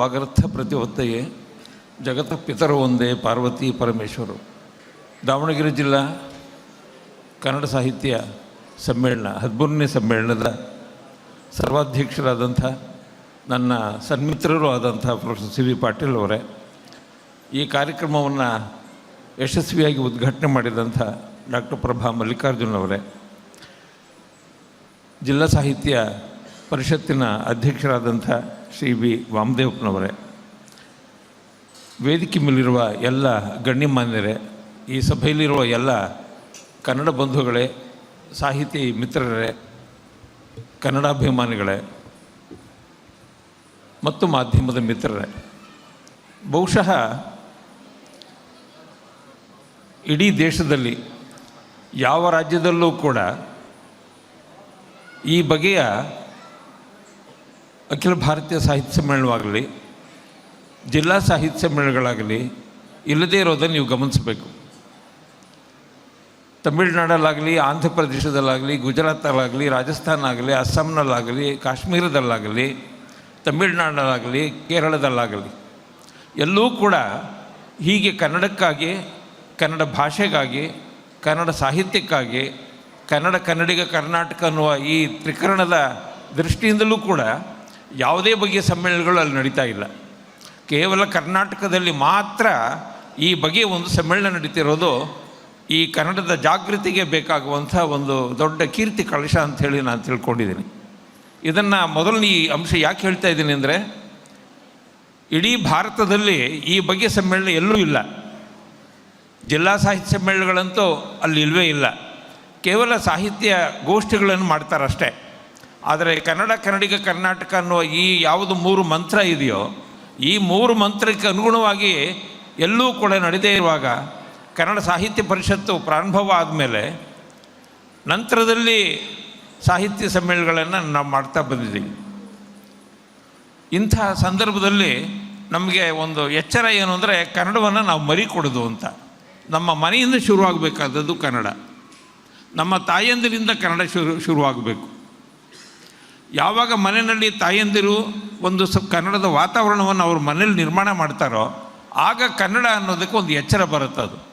ವಾಗರ್ಥ ಪ್ರತಿವತ್ತಯೇ ಜಗತ್ತ ಪಿತರು ಒಂದೇ ಪಾರ್ವತಿ ಪರಮೇಶ್ವರು. ದಾವಣಗೆರೆ ಜಿಲ್ಲಾ ಕನ್ನಡ ಸಾಹಿತ್ಯ ಸಮ್ಮೇಳನ, ಹದಿಮೂರನೇ ಸಮ್ಮೇಳನದ ಸರ್ವಾಧ್ಯಕ್ಷರಾದಂಥ ನನ್ನ ಸನ್ಮಿತ್ರರು ಆದಂಥ ಪ್ರೊಫೆಸರ್ ಸಿ ವಿ ಪಾಟೀಲ್ ಅವರೇ, ಈ ಕಾರ್ಯಕ್ರಮವನ್ನು ಯಶಸ್ವಿಯಾಗಿ ಉದ್ಘಾಟನೆ ಮಾಡಿದಂಥ ಡಾಕ್ಟರ್ ಪ್ರಭಾ ಮಲ್ಲಿಕಾರ್ಜುನ್ ಅವರೇ, ಜಿಲ್ಲಾ ಸಾಹಿತ್ಯ ಪರಿಷತ್ತಿನ ಅಧ್ಯಕ್ಷರಾದಂಥ ಶ್ರೀ ವಿ ವಾಮದೇವಪ್ಪನವರೇ, ವೇದಿಕೆ ಮೇಲಿರುವ ಎಲ್ಲ ಗಣ್ಯಮಾನ್ಯರೇ, ಈ ಸಭೆಯಲ್ಲಿರುವ ಎಲ್ಲ ಕನ್ನಡ ಬಂಧುಗಳೇ, ಸಾಹಿತಿ ಮಿತ್ರರೇ, ಕನ್ನಡಾಭಿಮಾನಿಗಳೇ, ಮತ್ತು ಮಾಧ್ಯಮದ ಮಿತ್ರರೇ, ಬಹುಶಃ ಇಡೀ ದೇಶದಲ್ಲಿ ಯಾವ ರಾಜ್ಯದಲ್ಲೂ ಕೂಡ ಈ ಬಗೆಯ ಅಖಿಲ ಭಾರತೀಯ ಸಾಹಿತ್ಯ ಸಮ್ಮೇಳನವಾಗಲಿ, ಜಿಲ್ಲಾ ಸಾಹಿತ್ಯ ಸಮ್ಮೇಳನಗಳಾಗಲಿ, ಇಲ್ಲದೇ ಇರೋದನ್ನು ನೀವು ಗಮನಿಸಬೇಕು. ತಮಿಳುನಾಡಲ್ಲಾಗಲಿ, ಆಂಧ್ರ ಪ್ರದೇಶದಲ್ಲಾಗಲಿ ಗುಜರಾತಲ್ಲಾಗಲಿ ರಾಜಸ್ಥಾನ ಆಗಲಿ ಅಸ್ಸಾಂನಲ್ಲಾಗಲಿ, ಕಾಶ್ಮೀರದಲ್ಲಾಗಲಿ, ತಮಿಳುನಾಡಲ್ಲಾಗಲಿ, ಕೇರಳದಲ್ಲಾಗಲಿ, ಎಲ್ಲೂ ಕೂಡ ಹೀಗೆ ಕನ್ನಡಕ್ಕಾಗಿ, ಕನ್ನಡ ಭಾಷೆಗಾಗಿ, ಕನ್ನಡ ಸಾಹಿತ್ಯಕ್ಕಾಗಿ, ಕನ್ನಡ ಕನ್ನಡಿಗ ಕರ್ನಾಟಕ ಅನ್ನುವ ಈ ತ್ರಿಕರಣದ ದೃಷ್ಟಿಯಿಂದಲೂ ಕೂಡ ಯಾವುದೇ ಬಗೆಯ ಸಮ್ಮೇಳನಗಳು ಅಲ್ಲಿ ನಡೀತಾ ಇಲ್ಲ. ಕೇವಲ ಕರ್ನಾಟಕದಲ್ಲಿ ಮಾತ್ರ ಈ ಬಗೆಯ ಒಂದು ಸಮ್ಮೇಳನ ನಡೀತಿರೋದು ಈ ಕನ್ನಡದ ಜಾಗೃತಿಗೆ ಬೇಕಾಗುವಂಥ ಒಂದು ದೊಡ್ಡ ಕೀರ್ತಿ ಕಳಶ ಅಂಥೇಳಿ ನಾನು ತಿಳ್ಕೊಂಡಿದ್ದೀನಿ. ಇದನ್ನು ಮೊದಲನೇ ಈ ಅಂಶ ಯಾಕೆ ಹೇಳ್ತಾ ಇದ್ದೀನಿ ಅಂದರೆ, ಇಡೀ ಭಾರತದಲ್ಲಿ ಈ ಬಗೆಯ ಸಮ್ಮೇಳನ ಎಲ್ಲೂ ಇಲ್ಲ. ಜಿಲ್ಲಾ ಸಾಹಿತ್ಯ ಸಮ್ಮೇಳನಗಳಂತೂ ಅಲ್ಲಿ ಇಲ್ಲವೇ ಇಲ್ಲ. ಕೇವಲ ಸಾಹಿತ್ಯ ಗೋಷ್ಠಿಗಳನ್ನು ಮಾಡ್ತಾರಷ್ಟೇ. ಆದರೆ ಕನ್ನಡ, ಕನ್ನಡಿಗ, ಕರ್ನಾಟಕ ಅನ್ನುವ ಈ ಯಾವುದು ಮೂರು ಮಂತ್ರ ಇದೆಯೋ, ಈ ಮೂರು ಮಂತ್ರಕ್ಕೆ ಅನುಗುಣವಾಗಿ ಎಲ್ಲೂ ಕೂಡ ನಡೆದೇ ಇರುವಾಗ ಕನ್ನಡ ಸಾಹಿತ್ಯ ಪರಿಷತ್ತು ಪ್ರಾರಂಭವ ಆದಮೇಲೆ ನಂತರದಲ್ಲಿ ಸಾಹಿತ್ಯ ಸಮ್ಮೇಳನಗಳನ್ನು ನಾವು ಮಾಡ್ತಾ ಬಂದಿದ್ದೀವಿ. ಇಂಥ ಸಂದರ್ಭದಲ್ಲಿ ನಮಗೆ ಒಂದು ಎಚ್ಚರ ಏನು ಅಂದರೆ ಕನ್ನಡವನ್ನು ನಾವು ಮರಿಕೊಡೋದು ಅಂತ. ನಮ್ಮ ಮನೆಯಿಂದ ಶುರುವಾಗಬೇಕಾದದ್ದು ಕನ್ನಡ. ನಮ್ಮ ತಾಯಂದಿರಿಂದ ಕನ್ನಡ ಶುರು, ಶುರುವಾಗಬೇಕು. ಯಾವಾಗ ಮನೆಯಲ್ಲಿ ತಾಯಂದಿರು ಒಂದು ಸ ಕನ್ನಡದ ವಾತಾವರಣವನ್ನು ಅವ್ರ ಮನೇಲಿ ನಿರ್ಮಾಣ ಮಾಡ್ತಾರೋ, ಆಗ ಕನ್ನಡ ಅನ್ನೋದಕ್ಕೆ ಒಂದು ಎಚ್ಚರ ಬರುತ್ತೆ ಅದು.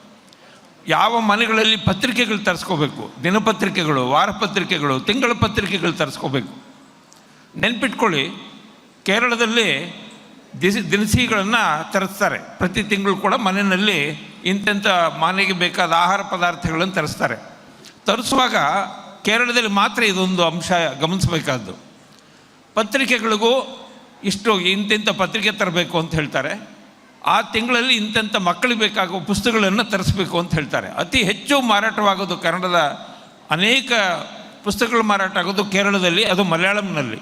ಯಾವ ಮನೆಗಳಲ್ಲಿ ಪತ್ರಿಕೆಗಳು ತರಿಸ್ಕೋಬೇಕು, ದಿನಪತ್ರಿಕೆಗಳು, ವಾರಪತ್ರಿಕೆಗಳು, ತಿಂಗಳ ಪತ್ರಿಕೆಗಳು ತರಿಸ್ಕೋಬೇಕು. ನೆನ್ಪಿಟ್ಕೊಳ್ಳಿ, ಕೇರಳದಲ್ಲಿ ದಿಸಿ, ದಿನಸಿಗಳನ್ನು ತರಿಸ್ತಾರೆ. ಪ್ರತಿ ತಿಂಗಳು ಕೂಡ ಮನೆಯಲ್ಲಿ ಇಂತೆಂಥ ಮನೆಗೆ ಬೇಕಾದ ಆಹಾರ ಪದಾರ್ಥಗಳನ್ನು ತರಿಸ್ತಾರೆ. ತರಿಸುವಾಗ ಕೇರಳದಲ್ಲಿ ಮಾತ್ರ ಇದೊಂದು ಅಂಶ ಗಮನಿಸಬೇಕಾದ್ದು. ಪತ್ರಿಕೆಗಳಿಗೂ ಇಷ್ಟು ಇಂತಿಂಥ ಪತ್ರಿಕೆ ತರಬೇಕು ಅಂತ ಹೇಳ್ತಾರೆ. ಆ ತಿಂಗಳಲ್ಲಿ ಇಂತೆಂಥ ಮಕ್ಕಳಿಗೆ ಬೇಕಾಗುವ ಪುಸ್ತಕಗಳನ್ನು ತರಿಸ್ಬೇಕು ಅಂತ ಹೇಳ್ತಾರೆ. ಅತಿ ಹೆಚ್ಚು ಮಾರಾಟವಾಗೋದು ಕನ್ನಡದ ಅನೇಕ ಪುಸ್ತಕಗಳು ಮಾರಾಟ ಆಗೋದು ಕೇರಳದಲ್ಲಿ, ಅದು ಮಲಯಾಳಂನಲ್ಲಿ.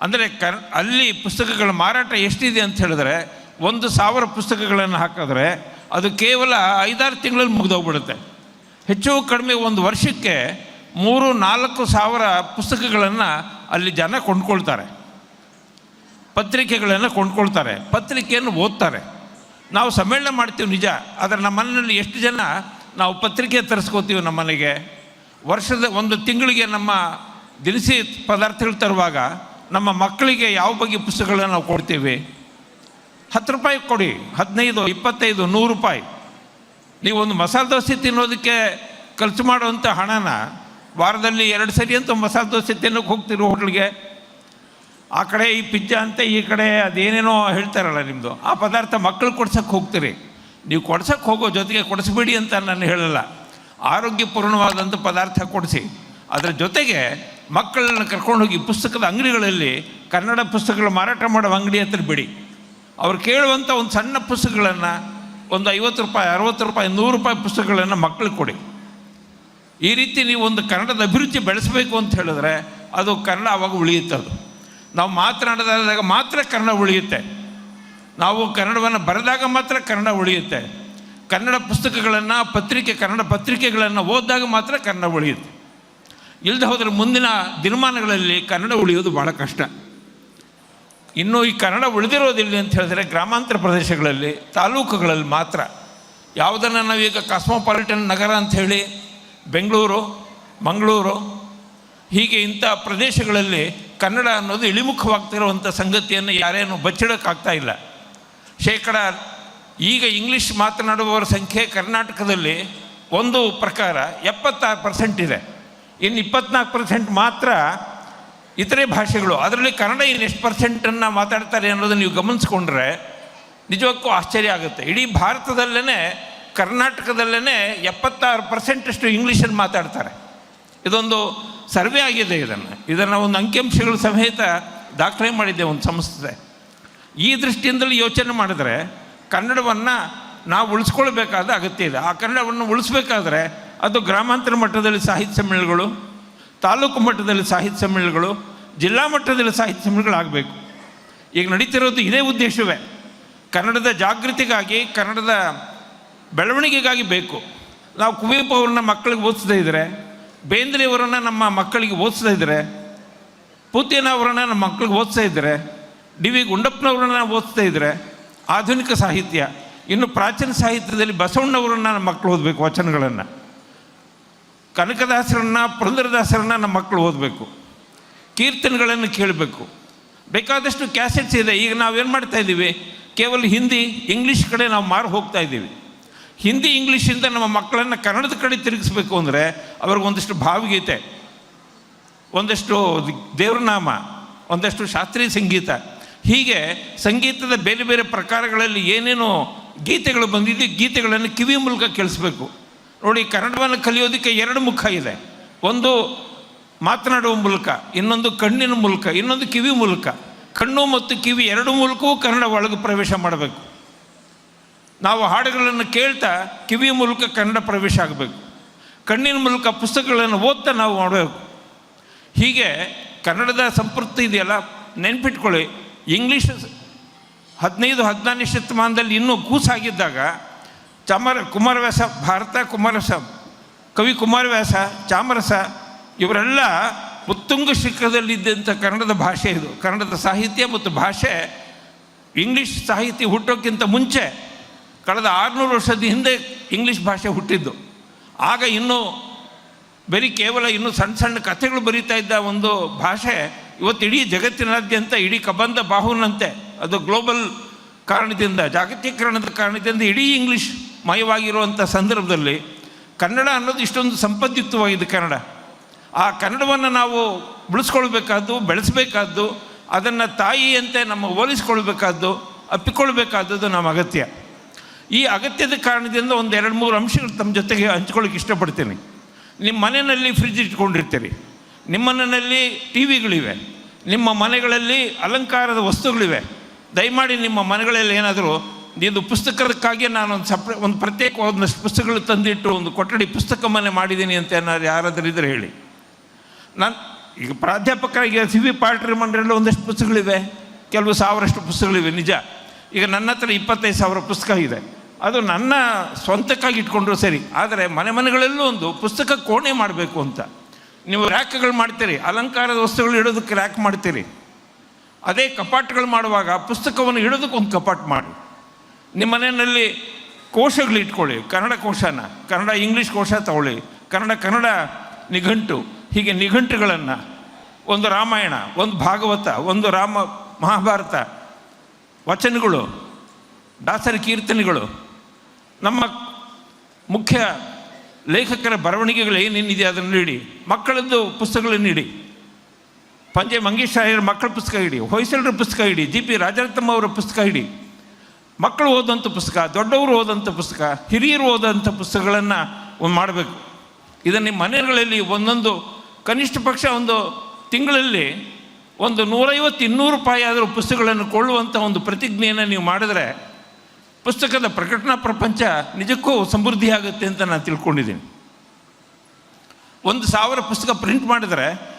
ಅಂದರೆ ಕರ್, ಅಲ್ಲಿ ಪುಸ್ತಕಗಳ ಮಾರಾಟ ಎಷ್ಟಿದೆ ಅಂತ ಹೇಳಿದ್ರೆ, ಒಂದು ಸಾವಿರ ಪುಸ್ತಕಗಳನ್ನು ಹಾಕಿದ್ರೆ ಅದು ಕೇವಲ ಐದಾರು ತಿಂಗಳಲ್ಲಿ ಮುಗಿದೋಗ್ಬಿಡುತ್ತೆ. ಹೆಚ್ಚು ಕಡಿಮೆ ಒಂದು ವರ್ಷಕ್ಕೆ ಮೂರು, ನಾಲ್ಕು ಸಾವಿರ ಪುಸ್ತಕಗಳನ್ನು ಅಲ್ಲಿ ಜನ ಕೊಂಡ್ಕೊಳ್ತಾರೆ. ಪತ್ರಿಕೆಗಳನ್ನು ಕೊಂಡ್ಕೊಳ್ತಾರೆ. ಪತ್ರಿಕೆಯನ್ನು ಓದ್ತಾರೆ. ನಾವು ಸಮ್ಮೇಳನ ಮಾಡ್ತೀವಿ ನಿಜ, ಆದರೆ ನಮ್ಮ ಮನೆಯಲ್ಲಿ ಎಷ್ಟು ಜನ ನಾವು ಪತ್ರಿಕೆ ತರಿಸ್ಕೋತೀವಿ ನಮ್ಮ ಮನೆಗೆ ವರ್ಷದ ಒಂದು ತಿಂಗಳಿಗೆ ನಮ್ಮ ದಿನಸಿ ಪದಾರ್ಥಗಳು ತರುವಾಗ ನಮ್ಮ ಮಕ್ಕಳಿಗೆ ಯಾವ ಬಗ್ಗೆ ಪುಸ್ತಕಗಳನ್ನು ನಾವು ಕೊಡ್ತೀವಿ? ಹತ್ತು ರೂಪಾಯಿ ಕೊಡಿ, ಹದಿನೈದು, ಇಪ್ಪತ್ತೈದು, ನೂರು ರೂಪಾಯಿ. ನೀವು ಒಂದು ಮಸಾಲೆ ದೋಸೆ ತಿನ್ನೋದಕ್ಕೆ ಖರ್ಚು ಮಾಡುವಂಥ ಹಣನ ವಾರದಲ್ಲಿ ಎರಡು ಸರಿ ಅಂತ ಮಸಾಲೆ ದೋಸೆ ತಿನ್ನೋಕೆ ಹೋಗ್ತೀರಿ ಹೋಟ್ಲಿಗೆ, ಆ ಕಡೆ ಈ ಪಿಜ್ಜಾ ಅಂತ ಈ ಕಡೆ ಅದೇನೇನೋ ಹೇಳ್ತಾರಲ್ಲ ನಿಮ್ಮದು ಆ ಪದಾರ್ಥ ಮಕ್ಕಳು ಕೊಡ್ಸೋಕ್ಕೆ ಹೋಗ್ತೀರಿ. ನೀವು ಕೊಡ್ಸೋಕ್ಕೆ ಹೋಗೋ ಜೊತೆಗೆ ಕೊಡಿಸ್ಬೇಡಿ ಅಂತ ನಾನು ಹೇಳಲ್ಲ. ಆರೋಗ್ಯಪೂರ್ಣವಾದಂಥ ಪದಾರ್ಥ ಕೊಡಿಸಿ. ಅದರ ಜೊತೆಗೆ ಮಕ್ಕಳನ್ನ ಕರ್ಕೊಂಡೋಗಿ ಪುಸ್ತಕದ ಅಂಗಡಿಗಳಲ್ಲಿ ಕನ್ನಡ ಪುಸ್ತಕಗಳು ಮಾರಾಟ ಮಾಡೋ ಅಂಗಡಿ ಹತ್ರ ಬಿಡಿ. ಅವ್ರು ಕೇಳುವಂಥ ಒಂದು ಸಣ್ಣ ಪುಸ್ತಕಗಳನ್ನು, ಒಂದು ಐವತ್ತು ರೂಪಾಯಿ, ಅರವತ್ತು ರೂಪಾಯಿ, ನೂರು ರೂಪಾಯಿ ಪುಸ್ತಕಗಳನ್ನು ಮಕ್ಕಳಿಗೆ ಕೊಡಿ. ಈ ರೀತಿ ನೀವು ಒಂದು ಕನ್ನಡದ ಅಭಿವೃದ್ಧಿ ಬೆಳೆಸಬೇಕು ಅಂತ ಹೇಳಿದ್ರೆ ಅದು ಕನ್ನಡ ಅವಾಗ ಉಳಿಯುತ್ತೆ ಅದು. ನಾವು ಮಾತನಾಡಿದಾಗ ಮಾತ್ರ ಕನ್ನಡ ಉಳಿಯುತ್ತೆ. ನಾವು ಕನ್ನಡವನ್ನು ಬರೆದಾಗ ಮಾತ್ರ ಕನ್ನಡ ಉಳಿಯುತ್ತೆ. ಕನ್ನಡ ಪುಸ್ತಕಗಳನ್ನು, ಪತ್ರಿಕೆ, ಕನ್ನಡ ಪತ್ರಿಕೆಗಳನ್ನು ಓದಿದಾಗ ಮಾತ್ರ ಕನ್ನಡ ಉಳಿಯುತ್ತೆ. ಇಲ್ಲದೆ ಹೋದರೆ ಮುಂದಿನ ದಿನಮಾನಗಳಲ್ಲಿ ಕನ್ನಡ ಉಳಿಯೋದು ಭಾಳ ಕಷ್ಟ. ಇನ್ನು ಈ ಕನ್ನಡ ಉಳಿದಿರೋದಿಲ್ಲ ಅಂತ ಹೇಳಿದ್ರೆ ಗ್ರಾಮಾಂತರ ಪ್ರದೇಶಗಳಲ್ಲಿ, ತಾಲೂಕುಗಳಲ್ಲಿ ಮಾತ್ರ. ಯಾವುದನ್ನು ನಾವೀಗ ಕಾಸ್ಮೋಪಾಲಿಟನ್ ನಗರ ಅಂಥೇಳಿ ಬೆಂಗಳೂರು, ಮಂಗಳೂರು, ಹೀಗೆ ಇಂಥ ಪ್ರದೇಶಗಳಲ್ಲಿ ಕನ್ನಡ ಅನ್ನೋದು ಇಳಿಮುಖವಾಗ್ತಿರುವಂಥ ಸಂಗತಿಯನ್ನು ಯಾರೇನು ಬಚ್ಚಿಡೋಕ್ಕಾಗ್ತಾ ಇಲ್ಲ. ಶೇಕಡ, ಈಗ ಇಂಗ್ಲೀಷ್ ಮಾತನಾಡುವವರ ಸಂಖ್ಯೆ ಕರ್ನಾಟಕದಲ್ಲಿ ಒಂದು ಪ್ರಕಾರ ಎಪ್ಪತ್ತಾರು ಪರ್ಸೆಂಟ್ ಇದೆ. ಇನ್ನು ಇಪ್ಪತ್ನಾಲ್ಕು ಪರ್ಸೆಂಟ್ ಮಾತ್ರ ಇತರೆ ಭಾಷೆಗಳು. ಅದರಲ್ಲಿ ಕನ್ನಡ ಇನ್ನು ಎಷ್ಟು ಪರ್ಸೆಂಟನ್ನು ಮಾತಾಡ್ತಾರೆ ಅನ್ನೋದನ್ನು ನೀವು ಗಮನಿಸ್ಕೊಂಡ್ರೆ ನಿಜಕ್ಕೂ ಆಶ್ಚರ್ಯ ಆಗುತ್ತೆ. ಇಡೀ ಭಾರತದಲ್ಲೇ ಕರ್ನಾಟಕದಲ್ಲೇ ಎಪ್ಪತ್ತಾರು ಪರ್ಸೆಂಟಷ್ಟು ಇಂಗ್ಲೀಷಲ್ಲಿ ಮಾತಾಡ್ತಾರೆ. ಇದೊಂದು ಸರ್ವೆ ಆಗಿದೆ ಇದನ್ನು. ಇದನ್ನು ಒಂದು ಅಂಕಿಅಂಶಗಳ ಸಮೇತ ದಾಖಲೆ ಮಾಡಿದ್ದೆ ಒಂದು ಸಂಸ್ಥೆ. ಈ ದೃಷ್ಟಿಯಿಂದಲೂ ಯೋಚನೆ ಮಾಡಿದ್ರೆ ಕನ್ನಡವನ್ನು ನಾವು ಉಳಿಸ್ಕೊಳ್ಬೇಕಾದ ಅಗತ್ಯ ಇದೆ. ಆ ಕನ್ನಡವನ್ನು ಉಳಿಸ್ಬೇಕಾದ್ರೆ ಅದು ಗ್ರಾಮಾಂತರ ಮಟ್ಟದಲ್ಲಿ ಸಾಹಿತ್ಯ ಸಮ್ಮೇಳನಗಳು, ತಾಲೂಕು ಮಟ್ಟದಲ್ಲಿ ಸಾಹಿತ್ಯ ಸಮ್ಮೇಳನಗಳು, ಜಿಲ್ಲಾ ಮಟ್ಟದಲ್ಲಿ ಸಾಹಿತ್ಯ ಸಮ್ಮೇಳನಗಳಾಗಬೇಕು ಈಗ ನಡೀತಿರೋದು ಇದೇ ಉದ್ದೇಶವೇ. ಕನ್ನಡದ ಜಾಗೃತಿಗಾಗಿ ಕನ್ನಡದ ಬೆಳವಣಿಗೆಗಾಗಿ ಬೇಕು. ನಾವು ಕುವೆಂಪು ಅವ್ರನ್ನ ಮಕ್ಕಳಿಗೆ ಓದಿಸ್ತಾ ಇದ್ದರೆ ಬೇಂದ್ರೆಯವರನ್ನು ನಮ್ಮ ಮಕ್ಕಳಿಗೆ ಓದಿಸ್ತಾ ಇದ್ದರೆ ಪೂತಿಯನವರನ್ನ ನಮ್ಮ ಮಕ್ಕಳಿಗೆ ಓದಿಸ್ತಾ ಇದ್ದರೆ ಡಿ ವಿ ಗುಂಡಪ್ಪನವ್ರನ್ನ ಓದಿಸ್ತಾ ಇದ್ದರೆ ಆಧುನಿಕ ಸಾಹಿತ್ಯ, ಇನ್ನು ಪ್ರಾಚೀನ ಸಾಹಿತ್ಯದಲ್ಲಿ ಬಸವಣ್ಣವರನ್ನ ನಮ್ಮ ಮಕ್ಕಳು ಓದಬೇಕು ವಚನಗಳನ್ನು. ಕನಕದಾಸರನ್ನ, ಪುರಂದರದಾಸರನ್ನ ನಮ್ಮ ಮಕ್ಕಳು ಓದಬೇಕು. ಕೀರ್ತನೆಗಳನ್ನು ಕೇಳಬೇಕು. ಬೇಕಾದಷ್ಟು ಕ್ಯಾಸೆಟ್ಸ್ ಇದೆ. ಈಗ ನಾವೇನು ಮಾಡ್ತಾ ಇದ್ದೀವಿ? ಕೇವಲ ಹಿಂದಿ, ಇಂಗ್ಲೀಷ್ ಕಡೆ ನಾವು ಮಾರು ಹೋಗ್ತಾ ಇದ್ದೀವಿ. ಹಿಂದಿ ಇಂಗ್ಲೀಷಿಂದ ನಮ್ಮ ಮಕ್ಕಳನ್ನು ಕನ್ನಡದ ಕಡೆ ತಿರುಗಿಸ್ಬೇಕು ಅಂದರೆ ಅವ್ರಿಗೊಂದಿಷ್ಟು ಭಾವಗೀತೆ, ಒಂದಷ್ಟು ದೇವ್ರನಾಮ, ಒಂದಷ್ಟು ಶಾಸ್ತ್ರೀಯ ಸಂಗೀತ. ಹೀಗೆ ಸಂಗೀತದ ಬೇರೆ ಬೇರೆ ಪ್ರಕಾರಗಳಲ್ಲಿ ಏನೇನು ಗೀತೆಗಳು ಬಂದಿದೆ, ಗೀತೆಗಳನ್ನು ಕಿವಿ ಮೂಲಕ ಕೇಳಿಸ್ಬೇಕು. ನೋಡಿ, ಕನ್ನಡವನ್ನು ಕಲಿಯೋದಕ್ಕೆ ಎರಡು ಮುಖ ಇದೆ. ಒಂದು ಮಾತನಾಡುವ ಮೂಲಕ, ಇನ್ನೊಂದು ಕಣ್ಣಿನ ಮೂಲಕ, ಇನ್ನೊಂದು ಕಿವಿ ಮೂಲಕ. ಕಣ್ಣು ಮತ್ತು ಕಿವಿ ಎರಡು ಮೂಲಕವೂ ಕನ್ನಡ ಒಳಗೆ ಪ್ರವೇಶ ಮಾಡಬೇಕು. ನಾವು ಹಾಡುಗಳನ್ನು ಕೇಳ್ತಾ ಕಿವಿಯ ಮೂಲಕ ಕನ್ನಡ ಪ್ರವೇಶ ಆಗಬೇಕು. ಕಣ್ಣಿನ ಮೂಲಕ ಪುಸ್ತಕಗಳನ್ನು ಓದ್ತಾ ನಾವು ಮಾಡಬೇಕು ಹೀಗೆ ಕನ್ನಡದ ಸಂಪೃಕ್ತಿ ಇದೆಯಲ್ಲ, ನೆನ್ಪಿಟ್ಕೊಳ್ಳಿ. ಇಂಗ್ಲೀಷ್ ಹದಿನೈದು, ಹದಿನಾರನೇ ಶತಮಾನದಲ್ಲಿ ಇನ್ನೂ ಕೂಸಾಗಿದ್ದಾಗ, ಚಾಮರ, ಕುಮಾರವ್ಯಾಸ, ಭಾರತ ಕುಮಾರವ್ಯಾಸ, ಕವಿ ಕುಮಾರವ್ಯಾಸ, ಚಾಮರಸ, ಇವರೆಲ್ಲ ಉತ್ತುಂಗ ಶಿಖರದಲ್ಲಿದ್ದಂಥ ಕನ್ನಡದ ಭಾಷೆ ಇದು. ಕನ್ನಡದ ಸಾಹಿತ್ಯ ಮತ್ತು ಭಾಷೆ ಇಂಗ್ಲೀಷ್ ಸಾಹಿತ್ಯ ಹುಟ್ಟೋಕ್ಕಿಂತ ಮುಂಚೆ ಕಳೆದ ಆರುನೂರು ವರ್ಷದ ಹಿಂದೆ ಇಂಗ್ಲೀಷ್ ಭಾಷೆ ಹುಟ್ಟಿದ್ದು. ಆಗ ಇನ್ನೂ ಬರೀ ಕೇವಲ ಇನ್ನೂ ಸಣ್ಣ ಸಣ್ಣ ಕಥೆಗಳು ಬರೀತಾ ಇದ್ದ ಒಂದು ಭಾಷೆ ಇವತ್ತು ಇಡೀ ಜಗತ್ತಿನಾದ್ಯಂತ ಇಡೀ ಕಬಂಧ ಬಾಹುನಂತೆ. ಅದು ಗ್ಲೋಬಲ್ ಕಾರಣದಿಂದ, ಜಾಗತೀಕರಣದ ಕಾರಣದಿಂದ ಇಡೀ ಇಂಗ್ಲೀಷ್ ಮಯವಾಗಿರುವಂಥ ಸಂದರ್ಭದಲ್ಲಿ ಕನ್ನಡ ಅನ್ನೋದು ಇಷ್ಟೊಂದು ಸಂಪದ್ಯುಕ್ತವಾಗಿದೆ ಕನ್ನಡ. ಆ ಕನ್ನಡವನ್ನು ನಾವು ಉಳಿಸ್ಕೊಳ್ಬೇಕಾದ್ದು, ಬೆಳೆಸಬೇಕಾದ್ದು, ಅದನ್ನು ತಾಯಿಯಂತೆ ನಮ್ಮ ಹೋಲಿಸ್ಕೊಳ್ಬೇಕಾದ್ದು, ಅಪ್ಪಿಕೊಳ್ಬೇಕಾದದ್ದು ನಮ್ಮ ಅಗತ್ಯ. ಈ ಅಗತ್ಯದ ಕಾರಣದಿಂದ ಒಂದು ಎರಡು ಮೂರು ಅಂಶಗಳು ತಮ್ಮ ಜೊತೆಗೆ ಹಂಚ್ಕೊಳ್ಳೋಕೆ ಇಷ್ಟಪಡ್ತೀನಿ. ನಿಮ್ಮ ಮನೆಯಲ್ಲಿ ಫ್ರಿಜ್ ಇಟ್ಕೊಂಡಿರ್ತೀರಿ. ನಿಮ್ಮ ಮನೆಯಲ್ಲಿ ಟಿ ವಿಗಳಿವೆ ನಿಮ್ಮ ಮನೆಗಳಲ್ಲಿ ಅಲಂಕಾರದ ವಸ್ತುಗಳಿವೆ. ದಯಮಾಡಿ ನಿಮ್ಮ ಮನೆಗಳಲ್ಲಿ ಏನಾದರೂ ಇದು ಪುಸ್ತಕಕ್ಕಾಗಿ ನಾನು ಒಂದು ಸಪ್ರೇ, ಒಂದು ಪ್ರತ್ಯೇಕ ಒಂದಷ್ಟು ಪುಸ್ತಕಗಳು ತಂದಿಟ್ಟು ಒಂದು ಕೊಠಡಿ ಪುಸ್ತಕ ಮನೆ ಮಾಡಿದ್ದೀನಿ ಅಂತ ಏನಾದ್ರು ಯಾರಾದರೂ ಇದ್ರೆ ಹೇಳಿ. ನಾನು, ಈಗ ಪ್ರಾಧ್ಯಾಪಕರಾಗಿ ಸಿ ವಿ ಪಾಟ್ರಿ ಮಂಡ್ರಲ್ಲಿ ಒಂದಷ್ಟು ಪುಸ್ತಕಗಳಿವೆ. ಕೆಲವು ಸಾವಿರಷ್ಟು ಪುಸ್ತಕಗಳಿವೆ, ನಿಜ. ಈಗ ನನ್ನ ಹತ್ರ ಇಪ್ಪತ್ತೈದು ಸಾವಿರ ಪುಸ್ತಕ ಇದೆ. ಅದು ನನ್ನ ಸ್ವಂತಕ್ಕಾಗಿ ಇಟ್ಕೊಂಡ್ರು ಸರಿ, ಆದರೆ ಮನೆ ಮನೆಗಳಲ್ಲೂ ಒಂದು ಪುಸ್ತಕ ಕೋಣೆ ಮಾಡಬೇಕು ಅಂತ. ನೀವು ರ್ಯಾಕ್ಗಳು ಮಾಡ್ತೀರಿ, ಅಲಂಕಾರದ ವಸ್ತುಗಳು ಇಡೋದಕ್ಕೆ ರ್ಯಾಕ್ ಮಾಡ್ತೀರಿ. ಅದೇ ಕಪಾಟ್ಗಳು ಮಾಡುವಾಗ ಪುಸ್ತಕವನ್ನು ಇಡೋದಕ್ಕೆ ಒಂದು ಕಪಾಟ್ ಮಾಡಿ. ನಿಮ್ಮ ಮನೆಯಲ್ಲಿ ಕೋಶಗಳು ಇಟ್ಕೊಳ್ಳಿ, ಕನ್ನಡ ಕೋಶನ, ಕನ್ನಡ ಇಂಗ್ಲೀಷ್ ಕೋಶ ತಗೊಳ್ಳಿ, ಕನ್ನಡ ಕನ್ನಡ ನಿಘಂಟು, ಹೀಗೆ ನಿಘಂಟುಗಳನ್ನು, ಒಂದು ರಾಮಾಯಣ, ಒಂದು ಭಾಗವತ, ಒಂದು ರಾಮ ಮಹಾಭಾರತ, ವಚನಗಳು, ದಾಸರ ಕೀರ್ತನೆಗಳು ನಮ್ಮ ಮುಖ್ಯ ಲೇಖಕರ ಬರವಣಿಗೆಗಳು ಏನೇನಿದೆ ಅದನ್ನು ನೀಡಿ, ಮಕ್ಕಳದ್ದು ಪುಸ್ತಕಗಳನ್ನು ನೀಡಿ. ಪಂಜೆ ಮಂಗೇಶ್ ರಾಯರ ಮಕ್ಕಳ ಪುಸ್ತಕ ಇಡಿ, ಹೊಯ್ಸಳರ ಪುಸ್ತಕ ಇಡಿ, ಜಿ ಪಿ ರಾಜರತ್ನಮ್ಮ ಅವರ ಪುಸ್ತಕ ಇಡಿ. ಮಕ್ಕಳು ಓದಂಥ ಪುಸ್ತಕ, ದೊಡ್ಡವರು ಓದಂಥ ಪುಸ್ತಕ, ಹಿರಿಯರು ಓದಂಥ ಪುಸ್ತಕಗಳನ್ನು ಒಂದು ಮಾಡಬೇಕು. ಇದನ್ನು ಮನೆಗಳಲ್ಲಿ ಒಂದೊಂದು ಕನಿಷ್ಠ ಪಕ್ಷ ಒಂದು ತಿಂಗಳಲ್ಲಿ ಒಂದು ನೂರೈವತ್ತು ಇನ್ನೂರು ರೂಪಾಯಿ ಆದರೂ ಪುಸ್ತಕಗಳನ್ನು ಕೊಳ್ಳುವಂಥ ಒಂದು ಪ್ರತಿಜ್ಞೆಯನ್ನು ನೀವು ಮಾಡಿದ್ರೆ ಪುಸ್ತಕದ ಪ್ರಕಟಣಾ ಪ್ರಪಂಚ ನಿಜಕ್ಕೂ ಸಮೃದ್ಧಿಯಾಗುತ್ತೆ ಅಂತ ನಾನು ತಿಳ್ಕೊಂಡಿದ್ದೀನಿ. ಒಂದು ಸಾವಿರ ಪುಸ್ತಕ ಪ್ರಿಂಟ್ ಮಾಡಿದರೆ